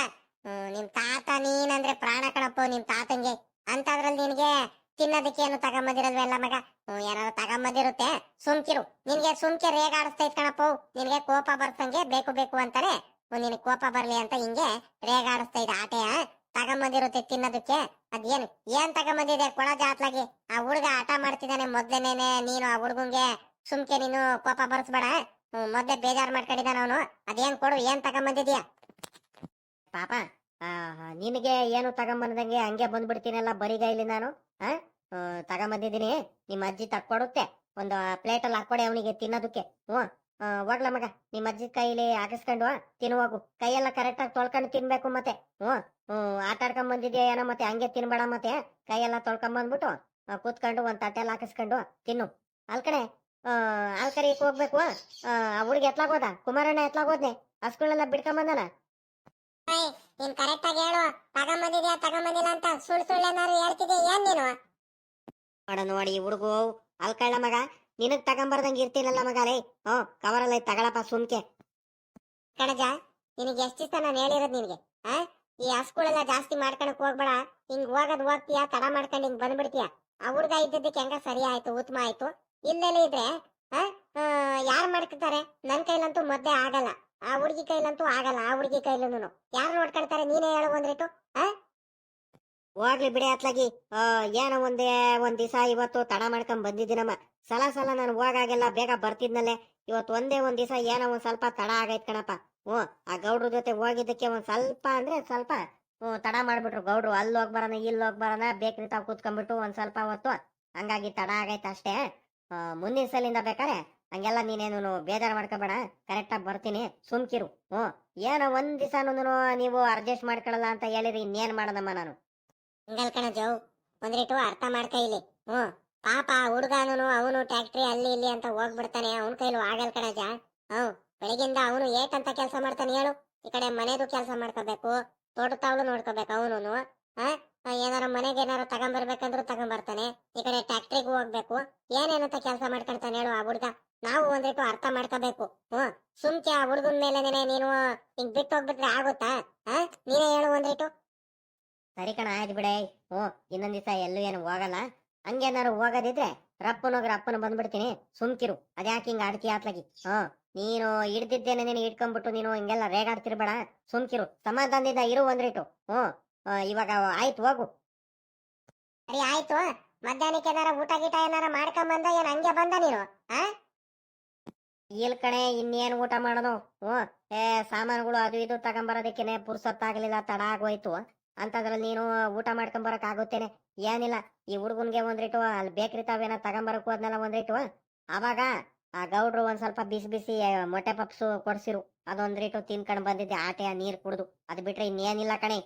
ನಿಮ್ ತಾತ ನೀನಂದ್ರೆ ಪ್ರಾಣ ಕಣಪ್ಪ ನಿಮ್ ತಾತಂಗೆ. ಅಂತದ್ರಲ್ಲಿ ನಿನ್ಗೆ ತಿನ್ನೋದಕ್ಕೆ ಏನು ತಗೊಂಬಂದಿರೋದ್ವೆಲ್ಲ ಮಗ? ಏನಾದ್ರು ತಗೊಂಬಂದಿರುತ್ತೆ. ಸುಮ್ಕಿರು. ನಿನ್ಗೆ ಸುಮ್ಕೆ ರೇಗಾಡಿಸ್ತೈತ್ ಕಣಪ್ಪ. ನಿನ್ಗೆ ಕೋಪ ಬರ್ತಂಗೆ ಬೇಕು ಬೇಕು ಅಂತಾನೆ. ನಿನಗ್ ಕೋಪ ಬರ್ಲಿ ಅಂತ ಹಿಂಗೆ ರೇಗಾಡಿಸ್ತೈತೆ ಆಟೆಯ? ತಗೊಂಬಂದಿರುತ್ತೆ ತಿನ್ನೋದಕ್ಕೆ? ಅದೇನು? ಏನ್ ತಗೊಂಬಂದಿದೆ? ಕೊಳ ಜಾತ್ಲಾಗಿ ಆ ಹುಡುಗ ಆಟ ಮಾಡ್ತಿದ್ದಾನೆ ಮೊದ್ಲೇನೇನೆ ನೀನು ಆ ಹುಡುಗಂಗೆ. ಸುಮ್ಕೆ ನೀನು ಕೋಪ ಬರ್ಸ್ಬೇಡ. ಮೊದ್ಲೇ ಬೇಜಾರ್ ಮಾಡ್ಕೊಂಡಿದ್ದಾನ ಅವನು. ಅದೇನ್ ಕೊಡು, ಏನ್ ತಗೊಂಬಂದಿದ್ಯಾ? ಪಾಪ ನಿನಗೆ ಏನು ತಗೊಂಬಂದಂಗೆ ಹಂಗೆ ಬಂದ್ಬಿಡ್ತೀನಲ್ಲ ಬರಿಗೈಲಿ ನಾನು? ಆ? ತಗೊಂಬಂದಿದ್ದೀನಿ. ನಿಮ್ಮ ಅಜ್ಜಿ ತಕ್ಕೊಡುತ್ತೆ. ಒಂದು ಪ್ಲೇಟಲ್ಲಿ ಹಾಕೊಡೆ ಅವನಿಗೆ ತಿನ್ನೋದಕ್ಕೆ. ಹ್ಞೂ ಹೋಗ್ಲ ಮಗ. ನಿಮ್ಮ ಅಜ್ಜಿ ಕೈಲಿ ಹಾಕಿಸ್ಕೊಂಡು ತಿನ್ನು ಹೋಗು. ಕೈಯೆಲ್ಲ ಕರೆಕ್ಟ್ ಆಗಿ ತೊಳ್ಕೊಂಡು ತಿನ್ಬೇಕು ಮತ್ತೆ. ಹ್ಞೂ ಹ್ಮ್ ಆಟ ಆಡ್ಕೊಂಡ್ ಬಂದಿದ್ಯಾ ಏನೋ ಮತ್ತೆ ಹಂಗೆ ತಿನ್ಬೇಡ ಮತ್ತೆ ಕೈಯೆಲ್ಲ ತೊಳ್ಕೊಂಡ್ ಬಂದ್ಬಿಟ್ಟು ಕೂತ್ಕೊಂಡು ಒಂದ್ ತಟ್ಟೆಲ್ಲ ಹಾಕಿಸ್ಕೊಂಡು ತಿನ್ನು. ಅಲ್ಕಡೆ ಹಾಲ್ ಕರಿಯಕ್ ಹೋಗ್ಬೇಕು ಆ ಹುಡುಗಿ ಎತ್ಲಾಗೋದ ಕುಮಾರಣ್ಣ ಎತ್ಲಾಗೋದ್ನೆ ಹಸ್ಗಳನ್ನೆಲ್ಲ ಬಿಡ್ಕೊಂಬಂದನ ನೀನ್ ಕರೆಕ್ಟ್ ಆಗಿ ಹೇಳು. ತಗೊಂಬಂದಿದ್ಯಾ ತಗೊಂಬಂದಿಲ್ಲ ಅಂತ ಸುಳ್ಳು ಸುಳ್ಳು ಏನಾರು ಹೇಳ್ತಿದ್ಯಾ ಏನ್ ನೀನು? ನೋಡ ನೋಡಿ ಹುಡುಗು ಅಲ್ಕಳ್ಳ ಮಗ. ನಿನಗ್ ತಗೊಂಬರ್ದಂಗ ಇರ್ತೀನಲ್ಲ ಮಗಾಲೇ. ಹ್ಞೂ ಕವರಲ್ಲ ತಗಳಪ್ಪ ಸುಮ್ಕೆ. ಕಣಜ, ನಿನಗೆ ಎಷ್ಟು ದಿವಸ ನಾನು ಹೇಳಿರೋದು ನಿನಗೆ, ಆ? ಈ ಹಸ್ಗಳೆಲ್ಲ ಜಾಸ್ತಿ ಮಾಡ್ಕೊಳಕ್ ಹೋಗ್ಬೇಡ. ಹಿಂಗ್ ಹೋಗದ್ ಹೋಗ್ತೀಯ, ತಡ ಮಾಡ್ಕೊಂಡು ಹಿಂಗ್ ಬಂದ್ಬಿಡ್ತೀಯ? ಆ ಹುಡ್ಗ ಇದ್ದದಕ್ಕೆ ಹೆಂಗ ಸರಿ ಆಯ್ತು, ಉತ್ತಮ ಆಯ್ತು? ಇಲ್ಲೆಲ್ಲ ಇದ್ರೆ, ಆ? ಯಾರು ಮಾಡ್ಕೊತಾರೆ? ನನ್ ಕೈಲಂತೂ ಮದ್ದೆ ಆಗಲ್ಲ. ಆ ಹುಡುಗಿ ಕೈಲಂತೂ ಆಗಲ್ಲ, ಆ ಹುಡುಗಿ ಕೈಲೂನು ಯಾರು ನೋಡ್ಕೊಳ್ತಾರೆ, ನೀನೇ ಹೇಳು ಒಂದ್ರಿಟ್ಟು ಹೋಗ್ಲಿ ಬಿಡಿ ಅತ್ಲಾಗಿ. ಏನೋ ಒಂದೇ ಒಂದ್ ದಿವಸ ಇವತ್ತು ತಡ ಮಾಡ್ಕೊಂಡ್ ಬಂದಿದ್ದೀನಮ್ಮ ಸಲ ಸಲ ನಾನು ಹೋಗಾಗೆಲ್ಲ ಬೇಗ ಬರ್ತಿದ್ನಲ್ಲೇ. ಇವತ್ತು ಒಂದೇ ಒಂದ್ ದಿವಸ ಏನೋ ಒಂದ್ ಸ್ವಲ್ಪ ತಡ ಆಗೈತ್ ಕಣಪ್ಪ. ಹ್ಞೂ, ಆ ಗೌಡ್ರ ಜೊತೆ ಹೋಗಿದ್ದಕ್ಕೆ ಒಂದ್ ಸ್ವಲ್ಪ ಅಂದ್ರೆ ಸ್ವಲ್ಪ, ಹ್ಞೂ, ತಡ ಮಾಡ್ಬಿಟ್ರು ಗೌಡ್ರು. ಅಲ್ಲಿ ಹೋಗ್ ಬರೋಣ ಇಲ್ಲಿ ಹೋಗ್ ಬರೋಣ ಬೇಕ್ರಿ ತಾವ್ ಕೂತ್ಕೊಂಡ್ಬಿಟ್ಟು ಒಂದ್ ಸ್ವಲ್ಪ ಹೊತ್ತು ಹಂಗಾಗಿ ತಡ ಆಗೈತೆ ಅಷ್ಟೇ. ಮುಂದಿನ ಸಲಿಂದ ಬೇಕಾರೆ ಹಂಗೆಲ್ಲ ನೀನೇನು ಬೇಜಾರು ಮಾಡ್ಕೋಬೇಡ. ಕರೆಕ್ಟಾಗಿ ಬರ್ತೀನಿ. ಸುಮ್ಕಿರು. ಹ್ಞೂ, ಏನೋ ಒಂದ್ ದಿವಸ ನೀವು ಅಡ್ಜಸ್ಟ್ ಮಾಡ್ಕೊಳಲ್ಲ ಅಂತ ಹೇಳಿರಿ, ಇನ್ನೇನ್ ಮಾಡೋದಮ್ಮ ನಾನು? ಹಂಗಲ್ ಕಣ ಜೋ ಒಂದ್ರಿಟ್ಟು ಅರ್ಥ ಮಾಡ್ಕ ಇಲ್ಲಿ. ಹ್ಮ್ ಪಾಪ ಹುಡುಗನು ಅವನು ಟ್ಯಾಕ್ಟ್ರಿ ಅಲ್ಲಿ ಇಲ್ಲಿ ಅಂತ ಹೋಗ್ಬಿಡ್ತಾನೆ, ಅವನ ಕೈಲೂ ಆಗಲ್ ಕಣಜ ಹ್ಮ್ ಬೆಳಗಿಂದ ಅವನು ಏಟಂತ ಕೆಲಸ ಮಾಡ್ತಾನೆ ಹೇಳು. ಈ ಕಡೆ ಮನೆದು ಕೆಲಸ ಮಾಡ್ಕೋಬೇಕು ತೋಟ ತಾವಳು ನೋಡ್ಕೋಬೇಕು ಅವನು ಏನಾರ ಮನೆಗೆ ಏನಾರ ತಗೊಂಬರ್ಬೇಕಂದ್ರೂ ತಗೊಂಬರ್ತಾನೆ, ಈ ಕಡೆ ಟ್ಯಾಕ್ಟ್ರಿಗೂ ಹೋಗ್ಬೇಕು. ಏನೇನಂತ ಕೆಲಸ ಮಾಡ್ಕೊಂತಾನೆ ಹೇಳು ಆ ಹುಡುಗ. ನಾವು ಒಂದಿಟ್ಟು ಅರ್ಥ ಮಾಡ್ಕೋಬೇಕು. ಹ್ಮ್ ಸುಮ್ಕೆ ಆ ಹುಡುಗನ ಮೇಲೆ ನೀನು ಹಿಂಗ್ ಬಿಟ್ಟು ಹೋಗ್ಬಿಟ್ರೆ ಆಗುತ್ತಾ? ಹಾ, ನೀನೇ ಹೇಳು ಒಂದಿಟ್ಟು ಸರಿ ಕಣ, ಆಯ್ತು ಬಿಡೆ ಹ್ಞೂ, ಇನ್ನೊಂದ್ ದಿವಸ ಎಲ್ಲೂ ಏನು ಹೋಗಲ್ಲ. ಹಂಗೇನಾರು ಹೋಗೋದಿದ್ರೆ ರಪ್ಪನೋಗಿ ರಪ್ಪನ ಬಂದ್ಬಿಡ್ತೀನಿ. ಸುಮ್ಕಿರು, ಅದ್ಯಾಕೆ ಹಿಂಗ ಆಡ್ತಿ ಆತ್ಲಾಗಿ ಹ್ಞೂ, ನೀನು ಹಿಡ್ದಿದ್ದೇನೆ ನೀನು ಇಟ್ಕೊಂಡ್ಬಿಟ್ಟು ನೀನು ಹಿಂಗೆಲ್ಲ ರೇಗಾಡ್ತಿರ್ಬೇಡ ಸುಮ್ಕಿರು, ಸಮಾಧಾನದಿಂದ ಇರು ಒಂದ್ರಿಟ್ಟು ಹ್ಞೂ ಇವಾಗ ಆಯ್ತು, ಹೋಗು. ಸರಿ, ಆಯ್ತು, ಮಧ್ಯಾಹ್ನಕ್ಕೆ ಏನಾರ ಊಟ ಗೀಟ ಏನಾರ ಮಾಡ್ಕೊಂಬಂದ, ಏನ್ ಹಂಗೆ ಬಂದ ನೀನು, ಆ? ಇಲ್ ಕಣೆ, ಇನ್ನೇನ್ ಊಟ ಮಾಡೋದು? ಹ್ಞೂ, ಏ, ಸಾಮಾನುಗಳು ಅದು ಇದು ತಗೊಂಬರೋದಕ್ಕೇನೆ ಪುರ್ಸೊತ್ತಾಗ್ಲಿಲ್ಲ ತಡ ಆಗೋಯ್ತು ಅಂತದ್ರಲ್ಲಿ ನೀನು ಊಟ ಮಾಡ್ಕೊಂಬರಕ್ ಆಗುತ್ತೇನೆ. ಏನಿಲ್ಲ, ಈ ಹುಡುಗನ್ಗೆ ಒಂದ್ರಿಟ್ಟು ಅಲ್ಲಿ ಬೇಕ್ರಿ ತಾವೇನ ತಗೊಂಬರಕ್ ಹೋದ್ನಲ್ಲ ಒಂದ್ರಿಟ್ಟು ಅವಾಗ ಆ ಗೌಡ್ರು ಒಂದ್ ಸ್ವಲ್ಪ ಬಿಸಿ ಬಿಸಿ ಮೊಟ್ಟೆ ಪಪ್ಸು ಕೊಡ್ಸಿರು. ಅದೊಂದ್ರಿಟ್ಟು ತಿನ್ಕೊಂಡ್ ಬಂದಿದ್ದೆ, ಆಟೆಯ ನೀರ್ ಕುಡ್ದು. ಅದ್ ಬಿಟ್ರೆ ಇನ್ನೇನಿಲ್ಲ ಕಣೆ.